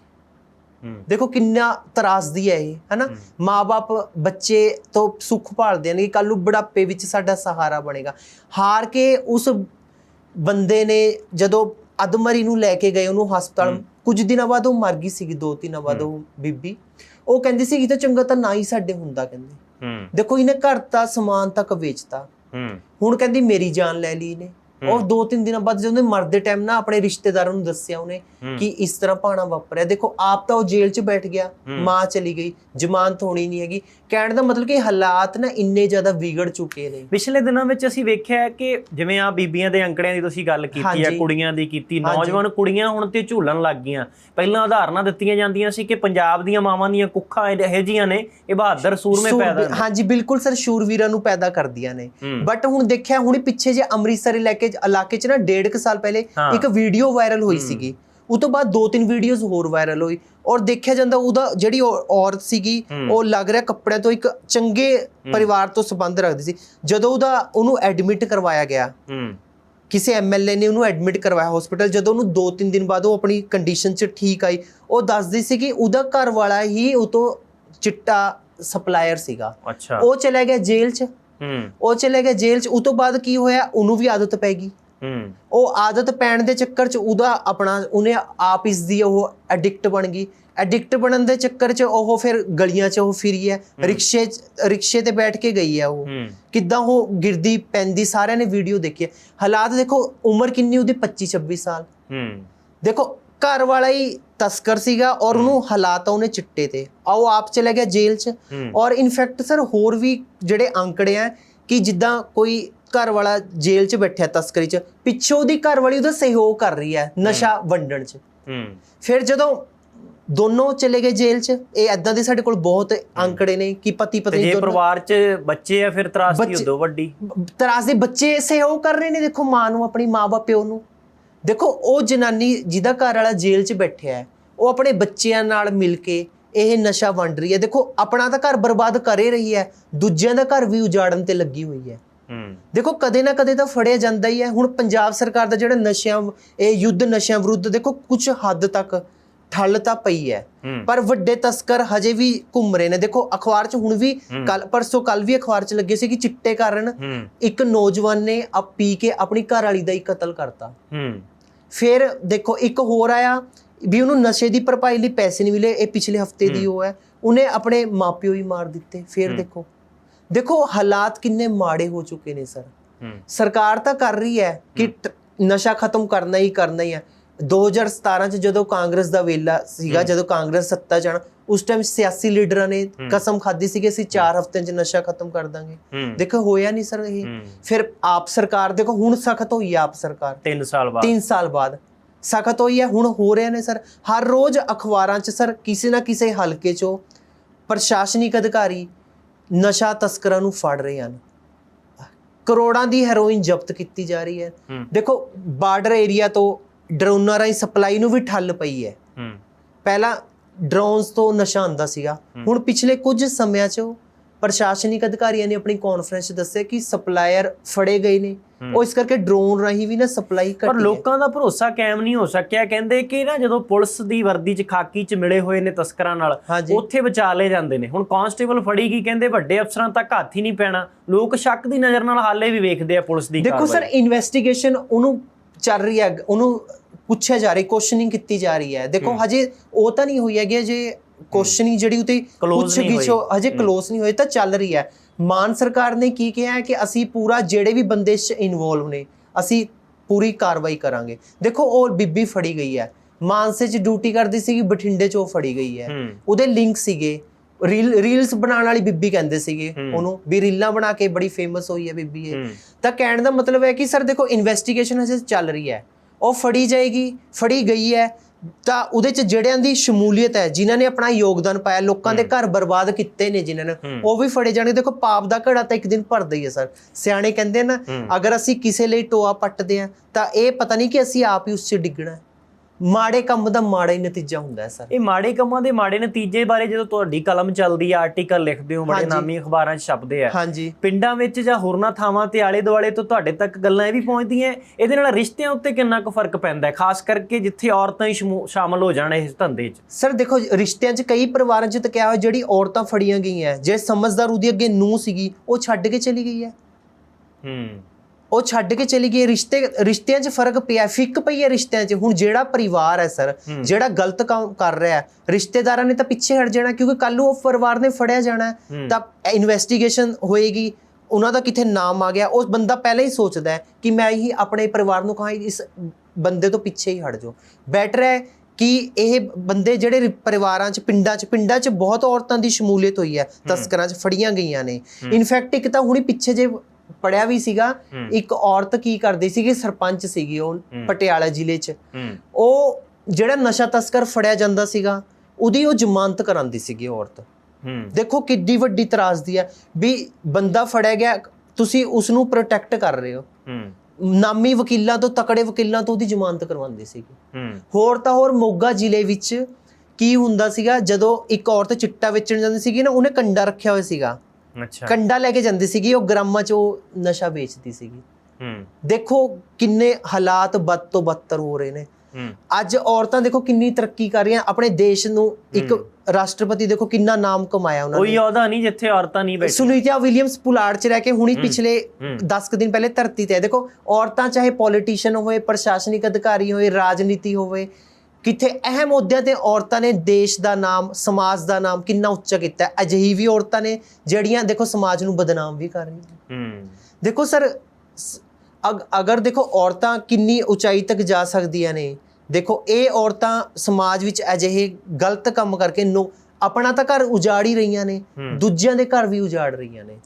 ਦੇਖੋ ਕਿੰਨਾ ਤਰਾਸਦੀ ਹੈ ਇਹ ਹੈਨਾ। ਮਾਪੇ ਬੱਚੇ ਤੋਂ ਸੁੱਖ ਭਾਲਦੇ ਨੇ ਕਿ ਕੱਲ ਨੂੰ ਬੁਢਾਪੇ ਵਿੱਚ ਸਾਡਾ ਸਹਾਰਾ ਬਣੇਗਾ। ਹਾਰ ਕੇ ਉਸ ਬੰਦੇ ਨੇ ਜਦੋਂ ਅਦਮਰੀ ਨੂੰ ਲੈ ਕੇ ਗਏ ਉਹਨੂੰ ਹਸਪਤਾਲ। ਕੁਝ ਦਿਨਾਂ ਬਾਅਦ ਉਹ ਮਰ ਗਈ ਸੀਗੀ ਦੋ ਦਿਨਾਂ ਬਾਅਦ ਉਹ ਬੀਬੀ। ਉਹ ਕਹਿੰਦੀ ਸੀ ਇਹ ਤਾਂ ਚੰਗਾ ਤਾਂ ਨਾ ਹੀ ਸਾਡੇ ਹੁੰਦਾ ਕਹਿੰਦੇ। ਦੇਖੋ ਇਹਨੇ ਘਰ ਦਾ ਸਮਾਨ ਤੱਕ ਵੇਚਤਾ। ਹੁਣ ਕਹਿੰਦੀ ਮੇਰੀ ਜਾਨ ਲੈ ਲਈ ਇਹਨੇ। ਉਹ ਹੂੰ। ਦੋ ਤਿੰਨ ਦਿਨਾਂ ਬਾਅਦ ਜਦੋਂ ਉਹਨੇ ਮਰਦੇ ਟਾਈਮ ਨਾ ਆਪਣੇ ਰਿਸ਼ਤੇਦਾਰਾਂ ਨੂੰ ਦੱਸਿਆ ਉਹਨੇ। ਕਿ ਇਸ ਤਰ੍ਹਾਂ ਪਾਣਾ ਵਾਪਰਿਆ ਦੇਖੋ ਆਪ ਤਾਂ ਉਹ ਜੇਲ੍ਹ 'ਚ ਬੈਠ ਗਿਆ। ਮਾਂ ਚਲੀ ਗਈ ਜ਼ਮਾਨਤ ਹੋਣੀ ਨਹੀਂ ਹੈਗੀ ਕਹਿਣ ਦਾ ਮਤਲਬ ਕਿ ਹਾਲਾਤ ਨਾ ਇੰਨੇ ਜ਼ਿਆਦਾ ਵਿਗੜ ਚੁੱਕੇ ਨੇ ਪਿਛਲੇ ਦਿਨਾਂ ਵਿੱਚ ਅਸੀਂ ਵੇਖਿਆ ਕਿ ਜਿਵੇਂ ਆ ਬੀਬੀਆਂ ਦੇ ਅੰਕੜਿਆਂ ਦੀ ਤੁਸੀਂ ਗੱਲ ਕੀਤੀ ਹਾਂਜੀ। ਕੁੜੀਆਂ ਦੀ ਕੀਤੀ। ਨੌਜਵਾਨ ਕੁੜੀਆਂ ਹੁਣ ਤੇ ਝੂਲਣ ਲੱਗ ਗਈਆਂ ਪਹਿਲਾਂ ਉਦਾਹਰਨਾਂ ਦਿੱਤੀਆਂ ਜਾਂਦੀਆਂ ਸੀ ਕਿ ਪੰਜਾਬ ਦੀਆਂ ਮਾਵਾਂ ਦੀਆਂ ਕੁੱਖਾਂ ਇਹੋ ਜਿਹੀਆਂ ਨੇ ਇਹ ਬਹਾਦਰ ਸੂਰਮੇ ਸੂਰ- ਪੈਦਾ ਹਾਂਜੀ ਬਿਲਕੁਲ ਸਰ ਸ਼ੂਰਵੀਰਾਂ ਨੂੰ ਪੈਦਾ ਕਰਦੀਆਂ ਨੇ। ਬਟ ਹੁਣ ਦੇਖਿਆ ਹੁਣ ਪਿੱਛੇ ਜੇ ਅੰਮ੍ਰਿਤਸਰ ਇਲਾਕੇ 'ਚ ਇਲਾਕੇ 'ਚ ਨਾ ਡੇਢ ਕੁ ਸਾਲ ਪਹਿਲੇ। ਇੱਕ ਵੀਡੀਓ ਵਾਇਰਲ ਹੋਈ ਸੀਗੀ। ਉਹ ਤੋਂ ਬਾਅਦ ਦੋ ਤਿੰਨ ਵੀਡੀਓਜ਼ ਹੋਰ ਵਾਇਰਲ ਹੋਈ ਔਰ ਦੇਖਿਆ ਜਾਂਦਾ ਉਹਦਾ ਜਿਹੜੀ ਔਰਤ ਸੀਗੀ। ਉਹ ਲੱਗ ਰਿਹਾ ਕੱਪੜਿਆਂ ਤੋਂ ਇੱਕ ਚੰਗੇ ਪਰਿਵਾਰ ਤੋਂ ਸੰਬੰਧ ਰੱਖਦੀ ਸੀ। ਜਦੋਂ ਉਹਦਾ ਉਹਨੂੰ ਐਡਮਿਟ ਕਰਵਾਇਆ ਗਿਆ ਕਿਸੇ ਐਮਐਲਏ ਨੇ ਉਹਨੂੰ ਐਡਮਿਟ ਕਰਵਾਇਆ ਹਸਪੀਟਲ ਜਦੋਂ ਉਹਨੂੰ 2-3 ਦਿਨ ਬਾਅਦ ਉਹ ਆਪਣੀ ਕੰਡੀਸ਼ਨ 'ਚ ਠੀਕ ਆਈ ਉਹ ਦੱਸਦੀ ਸੀ ਕਿ ਉਹਦਾ ਘਰ ਵਾਲਾ ਹੀ ਉਹ ਤੋਂ ਚਿੱਟਾ ਸਪਲਾਇਰ ਸੀਗਾ। ਉਹ ਚਲਾ ਗਿਆ ਜੇਲ੍ਹ 'ਚ। ਉਹ ਚਲੇ ਗਿਆ ਜੇਲ੍ਹ 'ਚ ਉਹ ਤੋਂ ਬਾਅਦ ਕੀ ਹੋਇਆ? ਉਹਨੂੰ ਵੀ ਆਦਤ ਪੈ ਗਈ। ਹੂੰ। ਉਹ ਆਦਤ ਪੈਣ ਦੇ ਚੱਕਰ 'ਚ ਉਹਦਾ ਆਪਣਾ ਉਹਨੇ ਆਪ ਇਸ ਦੀ ਉਹ ਐਡਿਕਟ ਬਣ ਗਈ। ਐਡਿਕਟ ਬਣਨ ਦੇ ਚੱਕਰ 'ਚ ਉਹ ਫਿਰ ਗਲੀਆਂ 'ਚ ਉਹ ਫਿਰੀ ਹੈ। ਰਿਕਸ਼ੇ ਰਿਕਸ਼ੇ ਤੇ ਬੈਠ ਕੇ ਗਈ ਹੈ ਉਹ। ਕਿੱਦਾਂ ਉਹ ਗਿਰਦੀ ਪੈਂਦੀ ਸਾਰਿਆਂ ਨੇ ਵੀਡੀਓ ਦੇਖੀ। ਹਾਲਾਤ ਦੇਖੋ ਉਮਰ ਕਿੰਨੀ ਉਹਦੀ? 25 26 ਸਾਲ। ਹੂੰ। ਦੇਖੋ ਘਰ ਵਾਲਾ ਹੀ ਤਸਕਰ ਸੀਗਾ ਔਰ ਉਹਨੂੰ ਹਾਲਾਤ ਉਹਨੇ ਚਿੱਟੇ ਤੇ। ਆ ਉਹ ਆਪ ਚਲੇ ਗਿਆ ਜੇਲ੍ਹ 'ਚ। ਔਰ ਇਨਫੈਕਟ ਸਰ ਹੋਰ ਵੀ ਜਿਹੜੇ ਅੰਕੜੇ ਆ ਕਿ ਜਿੱਦਾਂ ਕੋਈ ਘਰ ਵਾਲਾ ਜੇਲ੍ਹ 'ਚ ਬੈਠਿਆ ਤਸਕਰੀ 'ਚ ਪਿੱਛੋਂ ਉਹਦੀ ਘਰ ਵਾਲੀ ਉਹਦਾ ਸਹਿਯੋਗ ਕਰ ਰਹੀ ਹੈ ਨਸ਼ਾ ਵੰਡਣ 'ਚ। ਫਿਰ ਜਦੋਂ ਦੋਨੋਂ ਚਲੇ ਗਏ ਜੇਲ੍ਹ 'ਚ ਇਹ ਐਦਾਂ ਦੇ ਸਾਡੇ ਕੋਲ ਬਹੁਤ ਅੰਕੜੇ ਨੇ ਕਿ ਪਤੀ ਪਤਨੀ ਜੇ ਦੋਨੋਂ ਪਰਿਵਾਰ 'ਚ ਬੱਚੇ ਆ ਫਿਰ ਤਰਾਸਦੀ ਉਦੋਂ ਵੱਡੀ। ਤਰਾਸ ਦੇ ਬੱਚੇ ਸਹਿਯੋਗ ਕਰ ਰਹੇ ਨੇ ਦੇਖੋ ਮਾਂ ਨੂੰ ਆਪਣੀ ਮਾਂ-ਬਾਪ ਪਿਓ ਨੂੰ। ਦੇਖੋ ਉਹ ਜਨਾਨੀ ਜਿਹਦਾ ਘਰ ਵਾਲਾ ਜੇਲ੍ਹ 'ਚ ਬੈਠਿਆ ਹੈ ਉਹ ਆਪਣੇ ਬੱਚਿਆਂ ਨਾਲ ਮਿਲ ਕੇ ਇਹ ਨਸ਼ਾ ਵੰਡ ਰਹੀ ਹੈ। ਦੇਖੋ ਆਪਣਾ ਤਾਂ ਘਰ ਬਰਬਾਦ ਕਰ ਹੀ ਰਹੀ ਹੈ ਦੂਜਿਆਂ ਦਾ ਘਰ ਵੀ ਉਜਾੜਨ ਤੇ ਲੱਗੀ ਹੋਈ ਹੈ। ਹੂੰ। ਦੇਖੋ ਕਦੇ ਨਾ ਕਦੇ ਤਾਂ ਫੜਿਆ ਜਾਂਦਾ ਹੀ ਹੈ। ਹੁਣ ਪੰਜਾਬ ਸਰਕਾਰ ਦਾ ਜਿਹੜਾ ਨਸ਼ਿਆਂ ਇਹ ਯੁੱਧ ਨਸ਼ਿਆਂ ਵਿਰੁੱਧ ਦੇਖੋ ਕੁਝ ਹੱਦ ਤੱਕ ਠੱਲ ਤਾਂ ਪਈ ਹੈ। ਪਰ ਵੱਡੇ ਤਸਕਰ ਹਜੇ ਵੀ ਘੁੰਮ ਰਹੇ ਨੇ। ਦੇਖੋ ਅਖਬਾਰ 'ਚ ਹੁਣ ਵੀ ਕੱਲ ਪਰਸੋਂ ਕੱਲ ਵੀ ਅਖਬਾਰ 'ਚ ਲੱਗੇ ਸੀ ਕਿ ਚਿੱਟੇ ਕਾਰਨ ਇੱਕ ਨੌਜਵਾਨ ਨੇ ਆ ਪੀ ਕੇ ਆਪਣੀ ਘਰ ਵਾਲੀ ਦਾ ਹੀ ਕਤਲ ਕਰਤਾ। ਫਿਰ ਦੇਖੋ ਇੱਕ ਹੋਰ ਆਇਆ ਵੀ ਉਹਨੂੰ ਨਸ਼ੇ ਦੀ ਭਰਪਾਈ ਲਈ ਪੈਸੇ ਨਹੀਂ ਮਿਲੇ। ਇਹ ਪਿਛਲੇ ਹਫ਼ਤੇ ਦੀ ਉਹ ਹੈ। ਉਹਨੇ ਆਪਣੇ ਮਾਪਿਓ ਹੀ ਮਾਰ ਦਿੱਤੇ। ਫਿਰ ਦੇਖੋ। ਦੇਖੋ ਹਾਲਾਤ ਕਿੰਨੇ ਮਾੜੇ ਹੋ ਚੁੱਕੇ ਨੇ ਸਰ। ਸਰਕਾਰ ਤਾਂ ਕਰ ਰਹੀ ਹੈ ਕਿ ਨਸ਼ਾ ਖਤਮ ਕਰਨਾ ਹੀ ਕਰਨਾ ਹੀ ਹੈ। 2017 ਚ ਜਦੋਂ ਕਾਂਗਰਸ ਦਾ ਵੇਲਾ ਸੀਗਾ ਜਦੋਂ ਕਾਂਗਰਸ ਸੱਤਾ ਚ ਉਸ ਟਾਈਮ ਸਿਆਸੀ ਲੀਡਰਾਂ ਨੇ ਕਸਮ ਖਾਧੀ ਸੀ ਕਿ ਅਸੀਂ 4 ਹਫ਼ਤਿਆਂ ਚ ਨਸ਼ਾ ਖਤਮ ਕਰ ਦਾਂਗੇ। ਦੇਖੋ ਹੋਇਆ ਨਹੀਂ ਸਰ ਇਹ। ਫਿਰ ਆਪ ਸਰਕਾਰ ਦੇਖੋ ਹੁਣ ਸਖਤ ਹੋਈ ਆਪ ਸਰਕਾਰ। 3 ਸਾਲ ਬਾਅਦ। 3 ਸਾਲ ਬਾਅਦ। ਸਖਤ ਹੋਈ ਹੈ ਹੁਣ ਹੋ ਰਿਹਾ ਨੇ ਸਰ। ਹਰ ਰੋਜ਼ ਅਖਬਾਰਾਂ 'ਚ ਸਰ ਕਿਸੇ ਨਾ ਕਿਸੇ ਹਲਕੇ 'ਚੋਂ ਪ੍ਰਸ਼ਾਸਨਿਕ ਅਧਿਕਾਰੀ ਨਸ਼ਾ ਤਸਕਰਾਂ ਨੂੰ ਫੜ ਰਹੇ ਹਨ। ਕਰੋੜਾਂ ਦੀ ਹੈਰੋਇਨ ਜ਼ਬਤ ਕੀਤੀ ਜਾ ਰਹੀ ਹੂੰ। ਦੇਖੋ ਬਾਰਡਰ ਏਰੀਆ ਤੋਂ ਡਰੋਨਾਂ ਰਾਹੀਂ ਸਪਲਾਈ ਨੂੰ ਵੀ ਠੱਲ ਪਈ ਹੈ। ਹੂੰ। ਪਹਿਲਾਂ ਡਰੋਨਸ ਤੋਂ ਨਸ਼ਾ ਆਉਂਦਾ ਸੀਗਾ। ਹੁਣ ਪਿਛਲੇ ਕੁਝ ਸਮਿਆਂ 'ਚ ਪ੍ਰਸ਼ਾਸਨਿਕ ਅਧਿਕਾਰੀਆਂ ਨੇ ਆਪਣੀ ਕਾਨਫਰੰਸ 'ਚ ਦੱਸਿਆ ਕਿ ਸਪਲਾਇਰ ਫੜੇ ਗਏ ਨੇ। ਉਹ ਇਸ ਕਰਕੇ ਡਰੋਨ ਰਾਹੀਂ ਵੀ ਨਾ ਸਪਲਾਈ ਪਰ ਘਟੀ ਹੈ। ਲੋਕਾਂ ਦਾ ਭਰੋਸਾ ਕਾਇਮ ਨਹੀਂ ਹੋ ਸਕਿਆ। ਕਹਿੰਦੇ ਕਿ ਨਾ ਜਦੋਂ ਪੁਲਿਸ ਦੀ ਵਰਦੀ 'ਚ ਖਾਕੀ 'ਚ ਮਿਲੇ ਹੋਏ ਨੇ ਤਸਕਰਾਂ ਨਾਲ ਉੱਥੇ ਬਚਾ ਲਏ ਜਾਂਦੇ ਨੇ। ਹੁਣ ਕਾਂਸਟੇਬਲ ਫੜੀ ਗਈ ਕਹਿੰਦੇ ਵੱਡੇ ਅਫਸਰਾਂ ਤੱਕ ਹੱਥ ਹੀ ਨਹੀਂ ਪੈਣਾ। ਲੋਕ ਸ਼ੱਕ ਦੀ ਨਜ਼ਰ ਨਾਲ ਹਾਲੇ ਵੀ ਵੇਖਦੇ ਆ ਪੁਲਿਸ ਦੀ ਦੇਖੋ ਸਰ ਇਨਵੈਸਟੀਗੇਸ਼ਨ ਉਹਨੂੰ ਚੱਲ ਰਹੀ ਹੈ। ਉਹਨੂੰ ਪੁੱਛਿਆ ਜਾ ਰਹੀ ਕੁਐਸਚਨਿੰਗ ਕੀਤੀ ਜਾ ਰਹੀ ਹੈ। ਦੇਖੋ ਹਜੇ ਉਹ ਤਾਂ ਨਹੀਂ ਹੋਈ ਹੈਗੀ ਜੇ ਕੁਐਸਚਨਿੰਗ ਜਿਹੜੀ ਉਤੇ Close ਨਹੀਂ ਪੁੱਛ ਗਿੱਛ ਹਜੇ ਕਲੋਜ਼ ਨਹੀਂ ਹੋਈ ਤਾਂ ਚੱਲ ਰਹੀ ਹੈ। ਮਾਨ ਸਰਕਾਰ ਨੇ ਕੀ ਕਿਹਾ ਹੈ ਕਿ ਅਸੀਂ ਪੂਰਾ ਜਿਹੜੇ ਵੀ ਬੰਦੇ ਇਸ ਚ ਇਨਵੋਲਵ ਨੇ ਅਸੀਂ ਪੂਰੀ ਕਾਰਵਾਈ ਕਰਾਂਗੇ। ਦੇਖੋ ਉਹ ਬੀਬੀ ਫੜੀ ਗਈ ਹੈ। ਮਾਨਸੇ ਚ ਡਿਊਟੀ ਕਰਦੀ ਸੀਗੀ ਬਠਿੰਡੇ ਚ ਉਹ ਫੜੀ ਗਈ ਹੈ। ਉਹਦੇ ਲਿੰਕ ਸੀਗੇ। ਰੀਲ ਰੀਲਸ ਬਣਾਉਣ ਵਾਲੀ ਬੀਬੀ ਕਹਿੰਦੇ ਸੀਗੇ ਉਹਨੂੰ ਵੀ ਰੀਲਾਂ ਬਣਾ ਕੇ ਬੜੀ ਫੇਮਸ ਹੋਈ ਹੈ ਬੀਬੀ ਇਹ। ਤਾਂ ਕਹਿਣ ਦਾ ਮਤਲਬ ਹੈ ਕਿ ਸਰ ਦੇਖੋ ਇਨਵੈਸਟੀਗੇਸ਼ਨ ਹਜੇ ਚੱਲ ਰਹੀ ਹੈ। ਉਹ ਫੜੀ ਜਾਏਗੀ ਫੜੀ ਗਈ ਹੈ ਤਾਂ ਉਹਦੇ ਚ ਜਿਹੜਿਆਂ ਦੀ ਸ਼ਮੂਲੀਅਤ ਹੈ ਜਿਨ੍ਹਾਂ ਨੇ ਆਪਣਾ ਯੋਗਦਾਨ ਪਾਇਆ ਲੋਕਾਂ ਦੇ ਘਰ ਬਰਬਾਦ ਕੀਤੇ ਨੇ ਜਿਨ੍ਹਾਂ ਨੇ ਉਹ ਵੀ ਫੜੇ ਜਾਣਗੇ। ਦੇਖੋ ਪਾਪ ਦਾ ਘੜਾ ਤਾਂ ਇੱਕ ਦਿਨ ਭਰਦਾ ਹੀ ਹੈ ਸਰ। ਸਿਆਣੇ ਕਹਿੰਦੇ ਨਾ ਅਗਰ ਅਸੀਂ ਕਿਸੇ ਲਈ ਟੋਆ ਪੱਟਦੇ ਆ ਤਾਂ ਇਹ ਪਤਾ ਨਹੀਂ ਕਿ ਅਸੀਂ ਆਪ ਹੀ ਉਸ 'ਚ ਡਿੱਗਣਾ ਮਾੜੇ ਕੰਮ ਦਾ ਮਾੜਾ ਹੀ ਨਤੀਜਾ ਹੁੰਦਾ ਹੈ ਸਰ। ਇਹ ਮਾੜੇ ਕੰਮਾਂ ਦੇ ਮਾੜੇ ਨਤੀਜੇ ਬਾਰੇ ਜਦੋਂ ਤੁਹਾਡੀ ਕਲਮ ਚੱਲਦੀ ਆ ਆਰਟੀਕਲ ਲਿਖਦੇ ਹੋ ਬੜੇ ਹਾਂਜੀ। ਨਾਮੀ ਅਖਬਾਰਾਂ 'ਚ ਛਪਦੇ ਆ। ਹਾਂਜੀ। ਪਿੰਡਾਂ ਵਿੱਚ ਜਾਂ ਹੋਰਨਾਂ ਥਾਵਾਂ ਤੇ ਆਲੇ ਦੁਆਲੇ ਤੋਂ ਤੁਹਾਡੇ ਤੱਕ ਗੱਲਾਂ ਇਹ ਵੀ ਪਹੁੰਚਦੀਆਂ ਇਹਦੇ ਨਾਲ ਰਿਸ਼ਤਿਆਂ ਉੱਤੇ ਕਿੰਨਾ ਕੁ ਫ਼ਰਕ ਪੈਂਦਾ ਹੈ? ਖਾਸ ਕਰਕੇ ਜਿੱਥੇ ਔਰਤਾਂ ਹੀ ਸ਼ਮੂ- ਸ਼ਾਮਲ ਹੋ ਜਾਣ ਇਸ ਧੰਦੇ 'ਚ। ਸਰ ਦੇਖੋ ਰਿਸ਼ਤਿਆਂ 'ਚ ਕਈ ਪਰਿਵਾਰਾਂ 'ਚ ਤਾਂ ਕਿਹਾ ਹੋਇਆ ਜਿਹੜੀ ਔਰਤਾਂ ਫੜੀਆਂ ਗਈਆਂ ਜੇ ਸਮਝਦਾਰ ਉਹਦੀ ਅੱਗੇ ਨੂੰ ਸੀਗੀ ਉਹ ਛੱਡ ਕੇ ਚਲੀ ਗਈ ਹੈ। ਹੂੰ। ਉਹ ਛੱਡ ਕੇ ਚਲੀ ਗਈ। ਰਿਸ਼ਤੇ ਰਿਸ਼ਤਿਆਂ 'ਚ ਫ਼ਰਕ ਪਿਆ। ਫਿੱਕ ਪਈ ਹੈ ਰਿਸ਼ਤਿਆਂ 'ਚ। ਹੁਣ ਜਿਹੜਾ ਪਰਿਵਾਰ ਹੈ ਸਰ ਜਿਹੜਾ ਗਲਤ ਕੰਮ ਕਰ ਰਿਹਾ ਹੈ ਰਿਸ਼ਤੇਦਾਰਾਂ ਨੇ ਤਾਂ ਪਿੱਛੇ ਹਟ ਜਾਣਾ ਕਿਉਂਕਿ ਕੱਲ ਨੂੰ ਉਹ ਪਰਿਵਾਰ ਨੇ ਫੜਿਆ ਜਾਣਾ। ਤਾਂ ਇਨਵੈਸਟੀਗੇਸ਼ਨ ਹੋਏਗੀ। ਉਹਨਾਂ ਦਾ ਕਿਥੇ ਨਾਮ ਆ ਗਿਆ? ਉਸ ਬੰਦਾ ਪਹਿਲਾਂ ਹੀ ਸੋਚਦਾ ਹੈ ਕਿ ਮੈਂ ਹੀ ਆਪਣੇ ਪਰਿਵਾਰ ਨੂੰ ਕਹਾਂ ਇਸ ਬੰਦੇ ਤੋਂ ਪਿੱਛੇ ਹੀ ਹਟ ਜਾਓ। ਬੈਟਰ ਹੈ ਕਿ ਇਹ ਬੰਦੇ ਜਿਹੜੇ ਪਰਿਵਾਰਾਂ 'ਚ ਪਿੰਡਾਂ 'ਚ ਪਿੰਡਾਂ 'ਚ ਬਹੁਤ ਔਰਤਾਂ ਦੀ ਸ਼ਮੂਲੀਅਤ ਹੋਈ ਹੈ। ਤਸਕਰਾਂ 'ਚ ਫੜੀਆਂ ਗਈਆਂ ਨੇ। ਇਨਫੈਕਟ ਇੱਕ ਤਾਂ ਹੁਣੀ ਪਿੱਛੇ ਜੇ ਪੜਿਆ ਵੀ ਸੀਗਾ ਇੱਕ ਔਰਤ ਕੀ ਕਰਦੀ ਸੀਗੀ ਸਰਪੰਚ ਸੀਗੀ ਉਹ ਪਟਿਆਲਾ ਜ਼ਿਲ੍ਹੇ 'ਚ। ਉਹ ਜਿਹੜਾ ਨਸ਼ਾ ਤਸਕਰ ਫੜਿਆ ਜਾਂਦਾ ਸੀਗਾ ਉਹਦੀ ਉਹ ਜ਼ਮਾਨਤ ਕਰਾਂਦੀ ਸੀਗੀ ਔਰਤ। ਦੇਖੋ ਕਿੱਡੀ ਵੱਡੀ ਤਰਾਸਦੀ ਹੈ ਵੀ ਬੰਦਾ ਫੜਿਆ ਗਿਆ ਤੁਸੀਂ ਉਸ ਨੂੰ ਪ੍ਰੋਟੈਕਟ ਕਰ ਰਹੇ ਹੋ। ਨਾਮੀ ਵਕੀਲਾਂ ਤੋਂ ਤਕੜੇ ਵਕੀਲਾਂ ਤੋਂ ਉਹਦੀ ਜ਼ਮਾਨਤ ਕਰਵਾਉਂਦੇ ਸੀਗੇ। ਹੋਰ ਤਾਂ ਹੋਰ ਮੋਗਾ ਜ਼ਿਲ੍ਹੇ ਵਿੱਚ ਕੀ ਹੁੰਦਾ ਸੀਗਾ ਜਦੋਂ ਇੱਕ ਔਰਤ ਚਿੱਟਾ ਵੇਚਣ ਜਾਂਦੀ ਸੀਗੀ ਨਾ ਉਹਨੇ ਕੰਡਾ ਰੱਖਿਆ ਹੋਇਆ ਸੀਗਾ। ਅੱਛਾ। ਕੰਡਾ ਲੈ ਕੇ ਜਾਂਦੀ ਸੀਗੀ ਉਹ ਗ੍ਰਾਮਾਂ 'ਚ ਉਹ ਨਸ਼ਾ ਵੇਚਦੀ ਸੀਗੀ। ਹੂੰ। ਦੇਖੋ ਕਿੰਨੇ ਹਾਲਾਤ ਬਦ ਤੋਂ ਬਦਤਰ ਹੋ ਰਹੇ ਨੇ। ਅੱਜ ਔਰਤਾਂ ਦੇਖੋ ਕਿੰਨੀ ਤਰੱਕੀ ਕਰ ਰਹੀਆਂ ਆਪਣੇ ਦੇਸ਼ ਨੂੰ ਇੱਕ ਰਾਸ਼ਟਰਪਤੀ ਦੇਖੋ ਕਿੰਨਾ ਨਾਮ ਕਮਾਇਆ ਉਹਨਾਂ ਕੋਈ ਨੇ। ਅਹੁਦਾ ਨਹੀਂ ਜਿੱਥੇ ਔਰਤਾਂ ਨਹੀਂ ਬੈਠੀਆਂ। ਸੁਨੀਤਾ ਵਿਲੀਅਮਸ ਪੁਲਾੜ ਚ ਰਹਿ ਕੇ ਹੁਣੀ ਪਿਛਲੇ ਹੂੰ। 10 ਕੁ ਦਿਨ ਪਹਿਲੇ ਧਰਤੀ ਤੇ ਦੇਖੋ ਔਰਤਾਂ ਚਾਹੇ ਪੋਲੀਟੀਸ਼ੀਅਨ ਹੋਏ ਪ੍ਰਸ਼ਾਸਨਿਕ ਅਧਿਕਾਰੀ ਹੋਏ ਰਾਜਨੀਤੀ ਹੋਵੇ ਕਿੱਥੇ ਅਹਿਮ ਅਹੁਦਿਆਂ ਤੇ ਔਰਤਾਂ ਨੇ ਦੇਸ਼ ਦਾ ਨਾਮ ਸਮਾਜ ਦਾ ਨਾਮ ਕਿੰਨਾ ਉੱਚਾ ਕੀਤਾ। ਹੈ ਅਜਿਹੀ ਵੀ ਔਰਤਾਂ ਨੇ ਜਿਹੜੀਆਂ ਦੇਖੋ ਸਮਾਜ ਨੂੰ ਬਦਨਾਮ ਵੀ ਕਰ ਰਹੀਆਂ। ਹੂੰ। ਦੇਖੋ ਸਰ ਅਗਰ ਦੇਖੋ ਔਰਤਾਂ ਕਿੰਨੀ ਉਚਾਈ ਤੱਕ ਜਾ ਸਕਦੀਆਂ ਨੇ ਦੇਖੋ ਇਹ ਔਰਤਾਂ ਸਮਾਜ ਵਿੱਚ ਅਜਿਹੇ ਗਲਤ ਕੰਮ ਕਰਕੇ ਆਪਣਾ ਤਾਂ ਘਰ ਉਜਾੜ ਹੀ ਰਹੀਆਂ ਨੇ। ਦੂਜਿਆਂ ਦੇ ਘਰ ਵੀ ਉਜਾੜ ਰਹੀਆਂ ਨੇ।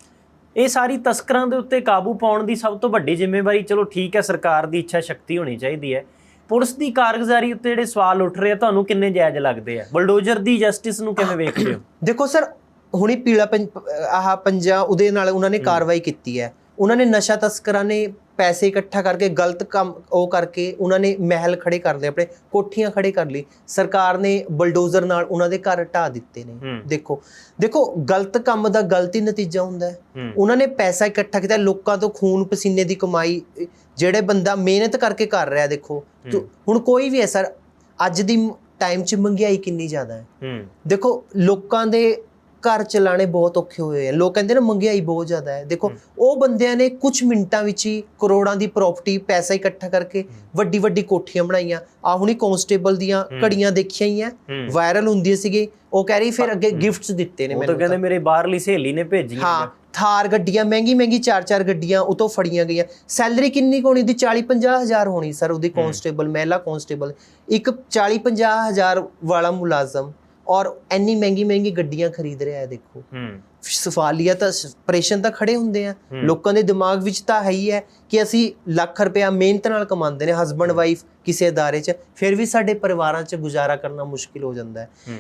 ਇਹ ਸਾਰੀ ਤਸਕਰਾਂ ਦੇ ਉੱਤੇ ਕਾਬੂ ਪਾਉਣ ਦੀ ਸਭ ਤੋਂ ਵੱਡੀ ਜ਼ਿੰਮੇਵਾਰੀ ਚਲੋ ਠੀਕ ਹੈ ਸਰਕਾਰ ਦੀ ਇੱਛਾ ਸ਼ਕਤੀ ਹੋਣੀ ਚਾਹੀਦੀ ਹੈ ਪੁਲਿਸ ਦੀ ਕਾਰਗੁਜ਼ਾਰੀ ਉੱਤੇ ਜਿਹੜੇ ਸਵਾਲ ਉੱਠ ਰਹੇ ਆ, ਤੁਹਾਨੂੰ ਕਿੰਨੇ ਜਾਇਜ਼ ਲੱਗਦੇ ਆ? ਬਲਡੋਜ਼ਰ ਦੀ ਜਸਟਿਸ ਨੂੰ ਕਿਵੇਂ ਵੇਖਦੇ ਹੋ? ਦੇਖੋ ਸਰ, ਹੁਣੀ ਪੀਲਾ ਪੰਜ ਆਹ ਪੰਜਾ ਉਹਦੇ ਨਾਲ ਉਹਨਾਂ ਨੇ ਕਾਰਵਾਈ ਕੀਤੀ ਹੈ। ਉਹਨਾਂ ਨੇ ਨਸ਼ਾ ਤਸਕਰਾਂ ਨੇ ਪੈਸੇ ਇਕੱਠਾ ਕਰਕੇ ਗਲਤ ਕੰਮ ਉਹ ਕਰਕੇ ਉਹਨਾਂ ਨੇ ਮਹਿਲ ਖੜੇ ਕਰ ਲਏ ਆਪਣੇ ਕੋਠੀਆਂ ਖੜੇ ਕਰ ਲਈ ਸਰਕਾਰ ਨੇ ਬਲਡੋਜ਼ਰ ਨਾਲ ਉਹਨਾਂ ਦੇ ਘਰ ਢਾ ਦਿੱਤੇ ਨੇ। ਦੇਖੋ ਦੇਖੋ ਗਲਤ ਕੰਮ ਦਾ ਗਲਤ ਨਤੀਜਾ ਹੁੰਦਾ ਹੈ। ਉਹਨਾਂ ਨੇ ਪੈਸਾ ਇਕੱਠਾ ਕੀਤਾ ਲੋਕਾਂ ਤੋਂ ਖੂਨ ਪਸੀਨੇ ਦੀ ਕਮਾਈ ਜਿਹੜੇ ਬੰਦਾ ਮਿਹਨਤ ਕਰਕੇ ਕਰ ਰਿਹਾ ਦੇਖੋ। ਹੁਣ ਕੋਈ ਵੀ ਹੈ ਸਰ ਅੱਜ ਦੀ ਟਾਈਮ 'ਚ ਮਹਿੰਗਾਈ ਕਿੰਨੀ ਜ਼ਿਆਦਾ ਹੂੰ। ਦੇਖੋ ਲੋਕਾਂ ਦੇ ਘਰ ਚਲਾਣੇ ਬਹੁਤ ਔਖੇ ਹੋਏ ਆ। ਲੋਕ ਕਹਿੰਦੇ ਨੇ ਮਹਿੰਗਾਈ ਬਹੁਤ ਜ਼ਿਆਦਾ ਹੈ। ਦੇਖੋ ਉਹ ਬੰਦਿਆਂ ਨੇ ਕੁਝ ਮਿੰਟਾਂ ਵਿੱਚ ਹੀ ਕਰੋੜਾਂ ਦੀ ਪ੍ਰਾਪਰਟੀ ਪੈਸਾ ਇਕੱਠਾ ਕਰਕੇ ਵੱਡੀ ਵੱਡੀ ਕੋਠੀਆਂ ਬਣਾਈਆਂ। ਆ ਹੁਣੀ ਕਨਸਟੇਬਲ ਦੀਆਂ ਘੜੀਆਂ ਦੇਖੀਆਂ ਹੀ ਆ। ਵਾਇਰਲ ਹੁੰਦੀਆਂ ਸੀਗੇ। ਉਹ ਕਹਿ ਰਹੀ ਫਿਰ ਅੱਗੇ ਗਿਫਟਸ ਦਿੱਤੇ ਨੇ ਉਹ ਤਾਂ ਮੈਨੂੰ ਕਹਿੰਦੇ ਮੇਰੇ ਬਾਹਰਲੀ ਸਹੇਲੀ ਨੇ ਭੇਜੀਆਂ ਹਾਂ ਥਾਰ ਗੱਡੀਆਂ ਮਹਿੰਗੀ ਮਹਿੰਗੀ ਚਾਰ ਚਾਰ ਗੱਡੀਆਂ ਉਹ ਤੋਂ ਫੜੀਆਂ ਗਈਆਂ। ਸੈਲਰੀ ਕਿੰਨੀ ਹੋਣੀ ਦੀ? 40 50 ਹਜ਼ਾਰ ਹੋਣੀ ਸਰ ਉਹਦੀ ਕਾਂਸਟੇਬਲ ਮਹਿਲਾ ਕਾਂਸਟੇਬਲ ਇੱਕ 40 50 ਹਜ਼ਾਰ ਵਾਲਾ ਮੁਲਾਜ਼ਮ ਔਰ ਇੰਨੀ ਮਹਿੰਗੀ ਮਹਿੰਗੀ ਗੱਡੀਆਂ ਖਰੀਦ ਰਿਹਾ ਹੈ ਦੇਖੋ। ਹੂੰ। ਸਵਾਲੀਆ ਤਾਂ ਪ੍ਰੈਸ਼ਨ ਤਾਂ ਖੜੇ ਹੁੰਦੇ ਆ। ਲੋਕਾਂ ਦੇ ਦਿਮਾਗ ਵਿੱਚ ਤਾਂ ਹੈ ਹੀ ਹੈ ਕਿ ਅਸੀਂ ਲੱਖ ਰੁਪਇਆ ਮਿਹਨਤ ਨਾਲ ਕਮਾਉਂਦੇ ਨੇ ਹਸਬੰਡ ਵਾਈਫ ਕਿਸੇ ਅਦਾਰੇ 'ਚ ਫਿਰ ਵੀ ਸਾਡੇ ਪਰਿਵਾਰਾਂ 'ਚ ਗੁਜ਼ਾਰਾ ਕਰਨਾ ਮੁਸ਼ਕਿਲ ਹੋ ਜਾਂਦਾ ਹੈ। ਹੂੰ।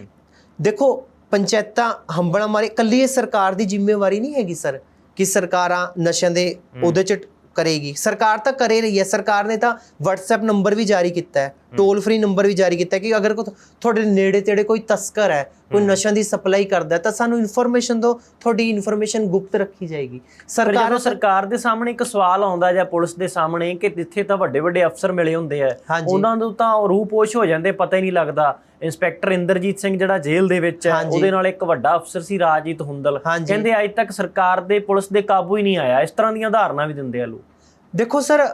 ਦੇਖੋ ਪੰਚਾਇਤਾਂ ਹੰਬੜਾ ਮਾਰੇ ਕੱਲੀ ਇਹ ਸਰਕਾਰ ਦੀ ਜ਼ਿੰਮੇਵਾਰੀ ਨਹੀਂ ਹੈਗੀ ਸਰ ਕਿ ਸਰਕਾਰਾਂ ਨਸ਼ਿਆਂ ਦੇ ਉਹਦੇ ਚ ਕਰੇਗੀ। ਸਰਕਾਰ ਤਾਂ ਕਰੇ ਰਹੀ ਹੈ ਸਰਕਾਰ ਨੇ ਤਾਂ WhatsApp ਨੰਬਰ ਵੀ ਜਾਰੀ ਕੀਤਾ ਹੈ। ਟੋਲ ਫ੍ਰੀ ਨੰਬਰ ਵੀ ਜਾਰੀ ਕੀਤਾ ਕਿ ਅਗਰ ਕੋ ਤੁਹਾਡੇ ਨੇੜੇ ਤੇੜੇ ਕੋਈ ਤਸਕਰ ਹੈ ਕੋਈ ਨਸ਼ਿਆਂ ਦੀ ਸਪਲਾਈ ਕਰਦਾ ਤਾਂ ਸਾਨੂੰ ਇਨਫੋਰਮੇਸ਼ਨ ਦਿਓ ਤੁਹਾਡੀ ਇਨਫੋਰਮੇਸ਼ਨ ਗੁਪਤ ਰੱਖੀ ਜਾਏਗੀ। ਸਰਕਾਰ ਸਰਕਾਰ ਦੇ ਸਾਹਮਣੇ ਇੱਕ ਸਵਾਲ ਆਉਂਦਾ ਜਾਂ ਪੁਲਿਸ ਦੇ ਸਾਹਮਣੇ ਕਿ ਜਿੱਥੇ ਤਾਂ ਵੱਡੇ ਵੱਡੇ ਅਫਸਰ ਮਿਲੇ ਹੁੰਦੇ ਆ। ਉਹਨਾਂ ਨੂੰ ਤਾਂ ਰੂਪੋਸ਼ ਹੋ ਜਾਂਦੇ ਪਤਾ ਹੀ ਨਹੀਂ ਲੱਗਦਾ। ਇੰਸਪੈਕਟਰ ਇੰਦਰਜੀਤ ਸਿੰਘ ਜਿਹੜਾ ਜੇਲ੍ਹ ਦੇ ਵਿੱਚ ਹੈ। ਉਹਦੇ ਨਾਲ ਇੱਕ ਵੱਡਾ ਅਫਸਰ ਸੀ ਰਾਜੀਤ ਹੁੰਦਲ। ਕਹਿੰਦੇ ਅੱਜ ਤੱਕ ਸਰਕਾਰ ਦੇ ਪੁਲਿਸ ਦੇ ਕਾਬੂ ਹੀ ਨਹੀਂ ਆਇਆ। ਇਸ ਤਰ੍ਹਾਂ ਦੀਆਂ ਉਦਾਹਰਨਾਂ ਵੀ ਦਿੰਦੇ ਆ ਲੋਕ। ਦੇਖੋ ਸਰ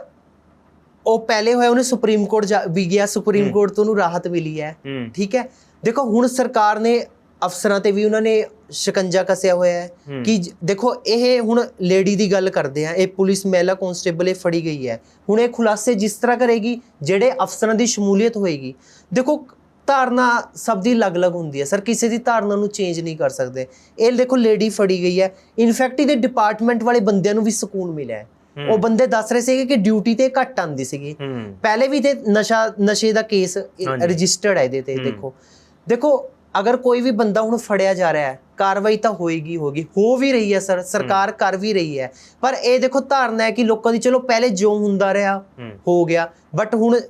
ਉਹ ਪਹਿਲੇ ਹੋਇਆ ਉਹਨੇ ਸੁਪਰੀਮ ਕੋਰਟ ਜਾ- ਵੀ ਗਿਆ ਸੁਪਰੀਮ ਕੋਰਟ ਤੋਂ ਉਹਨੂੰ ਰਾਹਤ ਮਿਲੀ ਹੈ। ਠੀਕ ਹੈ? ਦੇਖੋ ਹੁਣ ਸਰਕਾਰ ਨੇ ਅਫਸਰਾਂ ਤੇ ਵੀ ਉਹਨਾਂ ਨੇ ਸ਼ਿਕੰਜਾ ਕਸਿਆ ਹੋਇਆ ਹੈ। ਕਿ ਦੇਖੋ ਇਹ ਹੁਣ ਲੇਡੀ ਦੀ ਗੱਲ ਕਰਦੇ ਆ ਇਹ ਪੁਲਿਸ ਮਹਿਲਾ ਕਾਂਸਟੇਬਲ ਇਹ ਫੜੀ ਗਈ ਹੈ। ਹੁਣ ਇਹ ਖੁਲਾਸੇ ਜਿਸ ਤਰ੍ਹਾਂ ਕਰੇਗੀ ਜਿਹੜੇ ਅਫਸਰਾਂ ਦੀ ਸ਼ਮੂਲੀਅਤ ਹੋਏਗੀ ਦੇਖੋ ਧਾਰਨਾ ਸਭ ਦੀ ਅਲੱਗ-ਅਲੱਗ ਹੁੰਦੀ ਹੈ। ਸਰ ਕਿਸੇ ਦੀ ਧਾਰਨਾ ਨੂੰ ਚੇਂਜ ਨਹੀਂ ਕਰ ਸਕਦੇ। ਇਹ ਦੇਖੋ ਲੇਡੀ ਫੜੀ ਗਈ ਹੈ। ਇਨਫੈਕਟ ਇਹਦੇ ਡਿਪਾਰਟਮੈਂਟ ਵਾਲੇ ਬੰਦਿਆਂ ਨੂੰ ਵੀ ਸਕੂਨ ਮਿਲਿਆ ਹੈ। ਉਹ ਬੰਦੇ ਦੱਸ ਰਹੇ ਸੀਗੇ ਕਿ ਡਿਊਟੀ ਤੇ ਘੱਟ ਆਂਦੀ ਸੀਗੀ। ਪਹਿਲੇ ਵੀ ਤੇ ਨਸ਼ਾ ਨਸ਼ੇ ਦਾ ਕੇਸ। ਰਜਿਸਟਰਡ ਹੈ ਇਹਦੇ ਤੇ ਦੇਖੋ। ਦੇਖੋ ਅਗਰ ਕੋਈ ਵੀ ਬੰਦਾ ਹੁਣ ਫੜਿਆ ਜਾ ਰਿਹਾ ਹੈ ਕਾਰਵਾਈ ਤਾਂ ਹੋਏਗੀ ਹੋਗੀ। ਹੋ ਵੀ ਰਹੀ ਹੈ ਸਰ। ਸਰਕਾਰ ਕਰ ਵੀ ਰਹੀ ਹੈ। ਪਰ ਇਹ ਦੇਖੋ ਧਾਰਨਾ ਹੈ ਕਿ ਲੋਕਾਂ ਦੀ ਚਲੋ ਪਹਿਲੇ ਜੋ ਹੁੰਦਾ ਰਿਹਾ ਹੋ। ਗਿਆ। ਬਟ ਹੁਣ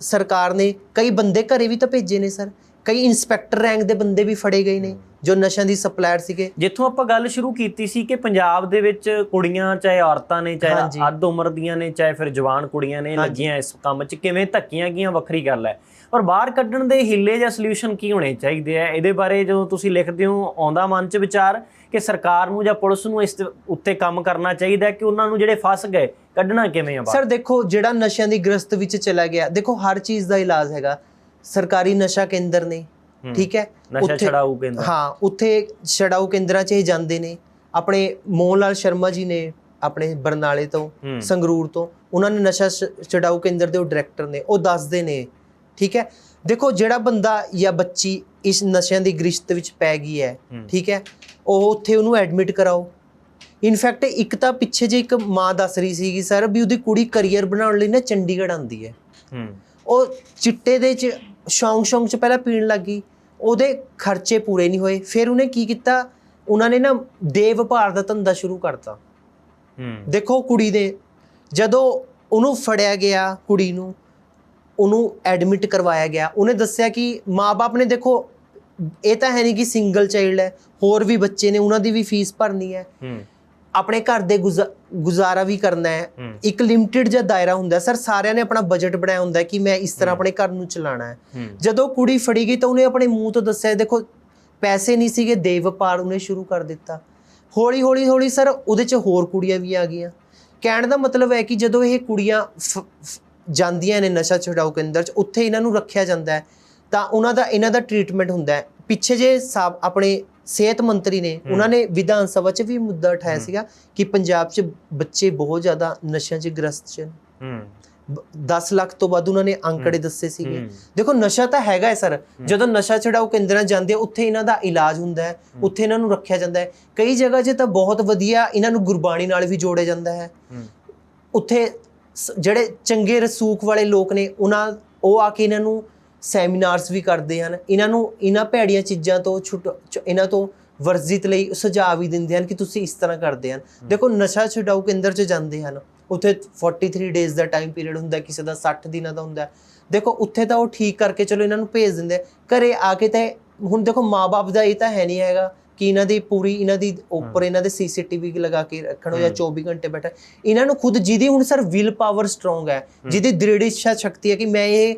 ਸਰਕਾਰ ਨੇ ਕਈ ਬੰਦੇ ਘਰੇ ਵੀ ਤਾਂ ਭੇਜੇ ਨੇ ਸਰ। ਕਈ ਇਨਸਪੈਕਟਰ ਰੈਂਕ ਦੇ ਬੰਦੇ ਵੀ ਫੜੇ ਗਏ ਨੇ। ਜੋ ਨਸ਼ਿਆਂ ਦੀ ਸਪਲਾਇਰ ਸੀਗੇ। ਜਿੱਥੋਂ ਆਪਾਂ ਗੱਲ ਸ਼ੁਰੂ ਕੀਤੀ ਸੀ ਕਿ ਪੰਜਾਬ ਦੇ ਵਿੱਚ ਕੁੜੀਆਂ ਚਾਹੇ ਔਰਤਾਂ ਨੇ ਚਾਹੇ। ਅੱਧ ਉਮਰ ਦੀਆਂ ਨੇ ਚਾਹੇ ਫਿਰ ਜਵਾਨ ਕੁੜੀਆਂ ਨੇ ਲੱਗੀਆਂ ਇਸ ਕੰਮ 'ਚ ਕਿਵੇਂ ਧੱਕੀਆਂ ਗਈਆਂ ਵੱਖਰੀ ਗੱਲ ਹੈ। ਪਰ ਬਾਹਰ ਕੱਢਣ ਦੇ ਹਿੱਲੇ ਜਾਂ ਸੋਲੂਸ਼ਨ ਕੀ ਹੋਣੇ ਚਾਹੀਦੇ ਆ? ਇਹਦੇ ਬਾਰੇ ਜਦੋਂ ਤੁਸੀਂ ਲਿਖਦੇ ਹੋ ਆਉਂਦਾ ਮਨ 'ਚ ਵਿਚਾਰ ਕਿ ਸਰਕਾਰ ਨੂੰ ਜਾਂ ਪੁਲਿਸ ਨੂੰ ਇਸ ਉੱਤੇ ਕੰਮ ਕਰਨਾ ਚਾਹੀਦਾ ਕਿ ਉਹਨਾਂ ਨੂੰ ਜਿਹੜੇ ਫਸ ਗਏ ਕੱਢਣਾ ਕਿਵੇਂ ਆ ਸਰ ਦੇਖੋ ਜਿਹੜਾ ਨਸ਼ਿਆਂ ਦੀ ਗ੍ਰਸਤ ਵਿੱਚ ਚਲਾ ਗਿਆ ਦੇਖੋ ਹਰ ਚੀਜ਼ ਦਾ ਇਲਾਜ ਹੈਗਾ। ਸਰਕਾਰੀ ਨਸ਼ਾ ਕੇਂਦਰ ਨੇ ਠੀਕ ਹੈ? ਨਸ਼ਾ ਉੱਥੇ- ਛਡਾਊ ਕੇਂਦਰ। ਹਾਂ ਉੱਥੇ ਛਡਾਊ ਕੇਂਦਰਾਂ 'ਚ ਇਹ ਜਾਂਦੇ ਨੇ। ਆਪਣੇ ਮੋਹਨ ਲਾਲ ਸ਼ਰਮਾ ਜੀ ਨੇ ਆਪਣੇ ਬਰਨਾਲੇ ਤੋਂ। ਸੰਗਰੂਰ ਤੋਂ ਉਹਨਾਂ ਨੇ ਨਸ਼ਾ ਛਡਾਊ ਕੇਂਦਰ ਦੇ ਉਹ ਡਾਇਰੈਕਟਰ ਨੇ ਉਹ ਦੱਸਦੇ ਨੇ ਠੀਕ ਹੈ? ਦੇਖੋ ਜਿਹੜਾ ਬੰਦਾ ਜਾਂ ਬੱਚੀ ਇਸ ਨਸ਼ਿਆਂ ਦੀ ਗ੍ਰਿਸ਼ਤ ਵਿੱਚ ਪੈ ਗਈ ਹੈ। ਠੀਕ ਹੈ? ਉਹ ਉੱਥੇ ਉਹਨੂੰ ਐਡਮਿਟ ਕਰਾਓ। ਇਨਫੈਕਟ ਇੱਕ ਤਾਂ ਪਿੱਛੇ ਜੇ ਇੱਕ ਮਾਂ ਦੱਸ ਰਹੀ ਸੀਗੀ ਸਰ ਵੀ ਉਹਦੀ ਕੁੜੀ ਕੈਰੀਅਰ ਬਣਾਉਣ ਲਈ ਨਾ ਚੰਡੀਗੜ੍ਹ ਆਂਦੀ ਹੈ। ਹੂੰ। ਉਹ ਚਿੱਟੇ ਦੇ ਚ ਸ਼ੌਂਕ ਸ਼ੌਂਕ ਚ ਪਹਿਲਾਂ ਪੀਣ ਲੱਗੀ ਉਹਦੇ ਖਰਚੇ ਪੂਰੇ ਨਹੀਂ ਹੋਏ ਫਿਰ ਉਹਨੇ ਕੀ ਕੀਤਾ? ਉਹਨਾਂ ਨੇ ਨਾ ਦੇ ਵਪਾਰ ਦਾ ਧੰਦਾ ਸ਼ੁਰੂ ਕਰਤਾ। ਹੂੰ। ਦੇਖੋ ਕੁੜੀ ਦੇ ਜਦੋਂ ਉਹਨੂੰ ਫੜਿਆ ਗਿਆ ਕੁੜੀ ਨੂੰ ਉਹਨੂੰ ਐਡਮਿਟ ਕਰਵਾਇਆ ਗਿਆ ਉਹਨੇ ਦੱਸਿਆ ਕਿ ਮਾਪੇ ਨੇ ਦੇਖੋ ਇਹ ਤਾਂ ਹੈ ਨਹੀਂ ਕਿ ਸਿੰਗਲ ਚਾਈਲਡ ਹੈ ਹੋਰ ਵੀ ਬੱਚੇ ਨੇ ਉਹਨਾਂ ਦੀ ਵੀ ਫੀਸ ਭਰਨੀ ਹੈ। ਹੂੰ। ਆਪਣੇ ਘਰ ਦੇ ਗੁਜ਼ਾ- ਗੁਜ਼ਾਰਾ ਵੀ ਕਰਨਾ ਹੈ। ਇੱਕ ਲਿਮਟਿਡ ਜਿਹਾ ਦਾਇਰਾ ਹੁੰਦਾ। ਸਰ ਸਾਰਿਆਂ ਨੇ ਆਪਣਾ ਬਜਟ ਬਣਾਇਆ ਹੁੰਦਾ ਕਿ ਮੈਂ ਇਸ ਤਰ੍ਹਾਂ ਆਪਣੇ ਘਰ ਨੂੰ ਚਲਾਉਣਾ ਹੈ। ਜਦੋਂ ਕੁੜੀ ਫੜੀ ਗਈ ਤਾਂ ਉਹਨੇ ਆਪਣੇ ਮੂੰਹ ਤੋਂ ਦੱਸਿਆ ਦੇਖੋ ਪੈਸੇ ਨਹੀਂ ਸੀਗੇ ਦੇ ਵਪਾਰ ਉਹਨੇ ਸ਼ੁਰੂ ਕਰ ਦਿੱਤਾ। ਹੌਲੀ ਹੌਲੀ ਹੌਲੀ ਸਰ ਉਹਦੇ ਚ ਹੋਰ ਕੁੜੀਆਂ ਵੀ ਆ ਗਈਆਂ। ਕਹਿਣ ਦਾ ਮਤਲਬ ਹੈ ਕਿ ਜਦੋਂ ਇਹ ਕੁੜੀਆਂ ਜਾਂਦੀਆਂ ਨੇ ਨਸ਼ਾ ਛਡਾਊ ਕੇਂਦਰ ਚ ਉੱਥੇ ਇਹਨਾਂ ਨੂੰ ਰੱਖਿਆ ਜਾਂਦਾ ਹੈ ਤਾਂ ਉਹਨਾਂ ਦਾ ਇਹਨਾਂ ਦਾ ਟ੍ਰੀਟਮੈਂਟ ਹੁੰਦਾ ਹੈ। ਪਿੱਛੇ ਜੇ ਆਪਣੇ ਸਿਹਤ ਮੰਤਰੀ ਨੇ ਉਹਨਾਂ ਨੇ ਵਿਧਾਨ ਸਭਾ 'ਚ ਵੀ ਮੁੱਦਾ ਉਠਾਇਆ ਸੀਗਾ ਕਿ ਪੰਜਾਬ 'ਚ ਬੱਚੇ ਬਹੁਤ ਜ਼ਿਆਦਾ ਨਸ਼ਿਆਂ 'ਚ ਗ੍ਰਸਤ ਚ ਹੂੰ। 10 ਲੱਖ ਤੋਂ ਵੱਧ ਉਹਨਾਂ ਨੇ ਅੰਕੜੇ ਦੱਸੇ ਸੀਗੇ। ਦੇਖੋ ਨਸ਼ਾ ਤਾਂ ਹੈਗਾ ਹੈ ਸਰ। ਜਦੋਂ ਨਸ਼ਾ ਛਡਾਊ ਕੇਂਦਰਾਂ ਜਾਂਦੇ ਉੱਥੇ ਇਹਨਾਂ ਦਾ ਇਲਾਜ ਹੁੰਦਾ ਹੈ ਉੱਥੇ ਇਹਨਾਂ ਨੂੰ ਰੱਖਿਆ ਜਾਂਦਾ ਹੈ। ਕਈ ਜਗ੍ਹਾ 'ਚ ਤਾਂ ਬਹੁਤ ਵਧੀਆ ਇਹਨਾਂ ਨੂੰ ਗੁਰਬਾਣੀ ਨਾਲ ਵੀ ਜੋੜਿਆ ਜਾਂਦਾ ਹੈ। ਹੂੰ। ਉੱਥੇ ਜਿਹੜੇ ਚੰਗੇ ਰਸੂਖ ਵਾਲੇ ਲੋਕ ਨੇ ਉਹਨਾਂ ਉਹ ਆ ਕੇ ਇਹਨਾਂ ਨੂੰ ਸੈਮੀਨਾਰਸ ਵੀ ਕਰਦੇ ਹਨ। ਇਹਨਾਂ ਨੂੰ ਇਹਨਾਂ ਭੈੜੀਆਂ ਚੀਜ਼ਾਂ ਤੋਂ ਛੁਟ ਇਹਨਾਂ ਤੋਂ ਵਰਜਿਤ ਲਈ ਸੁਝਾਅ ਵੀ ਦਿੰਦੇ ਹਨ ਕਿ ਤੁਸੀਂ ਇਸ ਤਰ੍ਹਾਂ ਕਰਦੇ ਹਨ। ਦੇਖੋ ਨਸ਼ਾ ਛਡਾਊ ਕੇਂਦਰ 'ਚ ਜਾਂਦੇ ਹਨ। ਉੱਥੇ 43 ਡੇਜ਼ ਦਾ ਟਾਈਮ ਪੀਰੀਅਡ ਹੁੰਦਾ ਕਿਸੇ ਦਾ 60 ਦਿਨਾਂ ਦਾ ਹੁੰਦਾ। ਦੇਖੋ ਉੱਥੇ ਤਾਂ ਉਹ ਠੀਕ ਕਰਕੇ ਚਲੋ ਇਹਨਾਂ ਨੂੰ ਭੇਜ ਦਿੰਦੇ। ਘਰੇ ਆ ਕੇ ਤਾਂ ਹੁਣ ਦੇਖੋ ਮਾਪੇ ਦਾ ਇਹ ਤਾਂ ਹੈ ਨਹੀਂ ਹੈਗਾ ਕਿ ਇਹਨਾਂ ਦੀ ਪੂਰੀ ਇਹਨਾਂ ਦੀ ਉੱਪਰ ਇਹਨਾਂ ਦੇ ਸੀਸੀਟੀਵੀ ਲਗਾ ਕੇ ਰੱਖਣੋ ਜਾਂ 24 ਘੰਟੇ ਬੈਠਾ ਇਹਨਾਂ ਨੂੰ ਖੁਦ ਜਿਹਦੀ ਹੁਣ ਸਰ ਵਿਲ ਪਾਵਰ ਸਟਰੋਂਗ ਹੈ। ਜਿਹਦੀ ਦ੍ਰਿੜ ਇੱਛਾ ਸ਼ਕਤੀ ਹੈ ਕਿ ਮੈਂ ਇਹ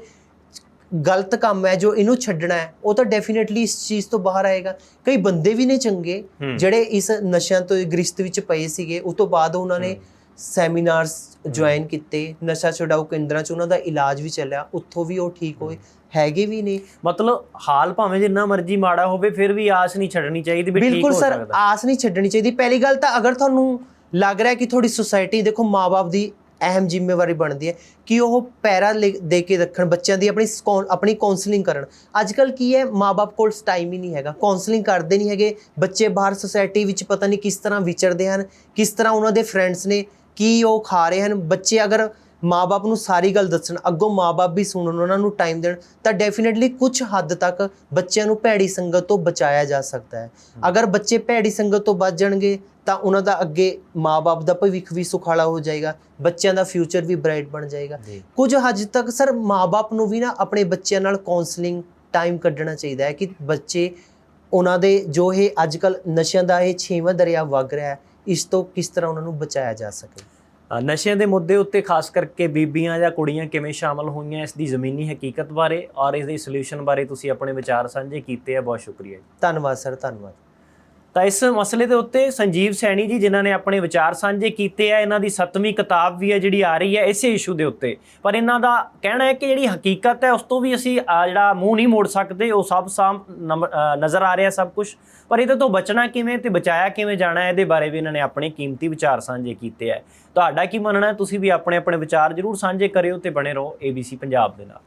ਗਲਤ ਕੰਮ ਹੈ ਜੋ ਇਹਨੂੰ ਛੱਡਣਾ ਹੈ ਉਹ ਤਾਂ ਡੈਫੀਨਿਟਲੀ ਇਸ ਚੀਜ਼ ਤੋਂ ਬਾਹਰ ਆਏਗਾ। ਕਈ ਬੰਦੇ ਵੀ ਨੇ ਚੰਗੇ। ਜਿਹੜੇ ਇਸ ਨਸ਼ਿਆਂ ਤੋਂ ਗ੍ਰਿਸਤ ਵਿੱਚ ਪਏ ਸੀਗੇ ਉਸ ਤੋਂ ਬਾਅਦ ਉਹਨਾਂ ਨੇ ਸੈਮੀਨਾਰਸ ਜੁਆਇਨ ਕੀਤੇ ਨਸ਼ਾ ਛੁਡਾਊ ਕੇਂਦਰਾਂ 'ਚ ਉਹਨਾਂ ਦਾ ਇਲਾਜ ਵੀ ਚੱਲਿਆ ਉੱਥੋਂ ਵੀ ਉਹ ਠੀਕ ਹੋਏ ਹੈਗੇ ਵੀ ਨੇ। ਮਤਲਬ ਹਾਲ ਭਾਵੇਂ ਜਿੰਨਾ ਮਰਜ਼ੀ ਮਾੜਾ ਹੋਵੇ ਫਿਰ ਵੀ ਆਸ ਨਹੀਂ ਛੱਡਣੀ ਚਾਹੀਦੀ ਵੀ ਠੀਕ ਬਿਲਕੁਲ ਹੋ ਸਰ ਸਕਦਾ। ਆਸ ਨਹੀਂ ਛੱਡਣੀ ਚਾਹੀਦੀ। ਪਹਿਲੀ ਗੱਲ ਤਾਂ ਅਗਰ ਤੁਹਾਨੂੰ ਲੱਗ ਰਿਹਾ ਕਿ ਥੋੜੀ ਸੁਸਾਇਟੀ ਦੇਖੋ ਮਾਪੇ ਦੀ ਅਹਿਮ ਜ਼ਿੰਮੇਵਾਰੀ ਬਣਦੀ ਹੈ ਕਿ ਉਹ ਪੈਰਾ ਲੈ- ਦੇ ਕੇ ਰੱਖਣ, ਬੱਚਿਆਂ ਦੀ ਆਪਣੀ ਸਕੌ- ਆਪਣੀ ਕਾਉਂਸਲਿੰਗ ਕਰਨ। ਅੱਜ ਕੱਲ ਕੀ ਹੈ ਮਾਪੇ ਕੋਲ ਟਾਈਮ ਹੀ ਨਹੀਂ ਹੈਗਾ। ਕਾਉਂਸਲਿੰਗ ਕਰਦੇ ਨਹੀਂ ਹੈਗੇ। ਬੱਚੇ ਬਾਹਰ ਸੁਸਾਇਟੀ ਵਿੱਚ ਪਤਾ ਨਹੀਂ ਕਿਸ ਤਰ੍ਹਾਂ ਵਿਚਰਦੇ ਹਨ, ਕਿਸ ਤਰ੍ਹਾਂ ਉਹਨਾਂ ਦੇ ਫਰੈਂਡਸ ਨੇ ਕੀ ਉਹ ਖਾ ਰਹੇ ਹਨ। ਬੱਚੇ ਅਗਰ ਮਾਪੇ ਨੂੰ ਸਾਰੀ ਗੱਲ ਦੱਸਣ ਅੱਗੋਂ ਮਾਪੇ ਵੀ ਸੁਣਨ ਉਹਨਾਂ ਨੂੰ ਟਾਈਮ ਦੇਣ ਤਾਂ ਡੈਫੀਨਿਟਲੀ ਕੁਝ ਹੱਦ ਤੱਕ ਬੱਚਿਆਂ ਨੂੰ ਭੈੜੀ ਸੰਗਤ ਤੋਂ ਬਚਾਇਆ ਜਾ ਸਕਦਾ ਹੈ। ਅਗਰ ਬੱਚੇ ਭੈੜੀ ਸੰਗਤ ਤੋਂ ਬਚ ਜਾਣਗੇ ਤਾਂ ਉਹਨਾਂ ਦਾ ਅੱਗੇ ਮਾਪੇ ਦਾ ਭਵਿੱਖ ਵੀ ਸੁਖਾਲਾ ਹੋ ਜਾਏਗਾ ਬੱਚਿਆਂ ਦਾ ਫਿਊਚਰ ਵੀ ਬ੍ਰਾਈਟ ਬਣ ਜਾਏਗਾ। ਕੁਝ ਹੱਦ ਤੱਕ ਸਰ ਮਾਪੇ ਨੂੰ ਵੀ ਨਾ ਆਪਣੇ ਬੱਚਿਆਂ ਨਾਲ ਕਾਉਂਸਲਿੰਗ ਟਾਈਮ ਕੱਢਣਾ ਚਾਹੀਦਾ ਹੈ ਕਿ ਬੱਚੇ ਉਹਨਾਂ ਦੇ ਜੋ ਇਹ ਅੱਜ ਕੱਲ ਨਸ਼ਿਆਂ ਦਾ ਇਹ ਛੇਵਾਂ ਦਰਿਆ ਵਗ ਰਿਹਾ ਹੈ ਇਸ ਤੋਂ ਕਿਸ ਤਰ੍ਹਾਂ ਉਹਨਾਂ ਨੂੰ ਬਚਾਇਆ ਜਾ ਸਕੇ। ਨਸ਼ਿਆਂ ਦੇ ਮੁੱਦੇ ਉੱਤੇ ਖਾਸ ਕਰਕੇ ਬੀਬੀਆਂ ਜਾਂ ਕੁੜੀਆਂ ਕਿਵੇਂ ਸ਼ਾਮਲ ਹੋਈਆਂ, ਇਸ ਦੀ ਜ਼ਮੀਨੀ ਹਕੀਕਤ ਬਾਰੇ ਔਰ ਇਸ ਦੇ ਸੋਲੂਸ਼ਨ ਬਾਰੇ ਤੁਸੀਂ ਆਪਣੇ ਵਿਚਾਰ ਸਾਂਝੇ ਕੀਤੇ ਆ। ਬਹੁਤ ਸ਼ੁਕਰੀਆ ਜੀ। ਧੰਨਵਾਦ, ਸਰ, ਧੰਨਵਾਦ। ਤਾਂ ਇਸ ਮਸਲੇ ਦੇ ਉੱਤੇ ਸੰਜੀਵ ਸੈਣੀ ਜੀ ਜਿਨ੍ਹਾਂ ਨੇ ਆਪਣੇ ਵਿਚਾਰ ਸਾਂਝੇ ਕੀਤੇ ਆ ਇਹਨਾਂ ਦੀ 7ਵੀਂ ਕਿਤਾਬ ਵੀ ਹੈ ਜਿਹੜੀ ਆ ਰਹੀ ਹੈ ਇਸੇ ਇਸ਼ੂ ਦੇ ਉੱਤੇ। ਪਰ ਇਹਨਾਂ ਦਾ ਕਹਿਣਾ ਹੈ ਕਿ ਜਿਹੜੀ ਹਕੀਕਤ ਹੈ ਉਸ ਤੋਂ ਵੀ ਅਸੀਂ ਜਿਹੜਾ ਮੂੰਹ ਨਹੀਂ ਮੋੜ ਸਕਦੇ ਉਹ ਸਭ ਸਾਮ ਨਜ਼ਰ ਆ ਰਿਹਾ ਸਭ ਕੁਝ ਪਰ ਇਹਦੇ ਤੋਂ ਬਚਣਾ ਕਿਵੇਂ ਤੇ ਬਚਾਇਆ ਕਿਵੇਂ ਜਾਣਾ ਹੈ, ਇਹਦੇ ਬਾਰੇ ਵੀ ਇਹਨਾਂ ਨੇ ਆਪਣੇ ਕੀਮਤੀ ਵਿਚਾਰ ਸਾਂਝੇ ਕੀਤੇ ਆ। ਤੁਹਾਡਾ ਕੀ ਮੰਨਣਾ ਹੈ? ਤੁਸੀਂ ਵੀ ਆਪਣੇ ਆਪਣੇ ਵਿਚਾਰ ਜਰੂਰ ਸਾਂਝੇ ਕਰਿਓ ਤੇ ਬਣੇ ਰਹੋ ABC ਪੰਜਾਬ ਦੇ ਨਾਲ।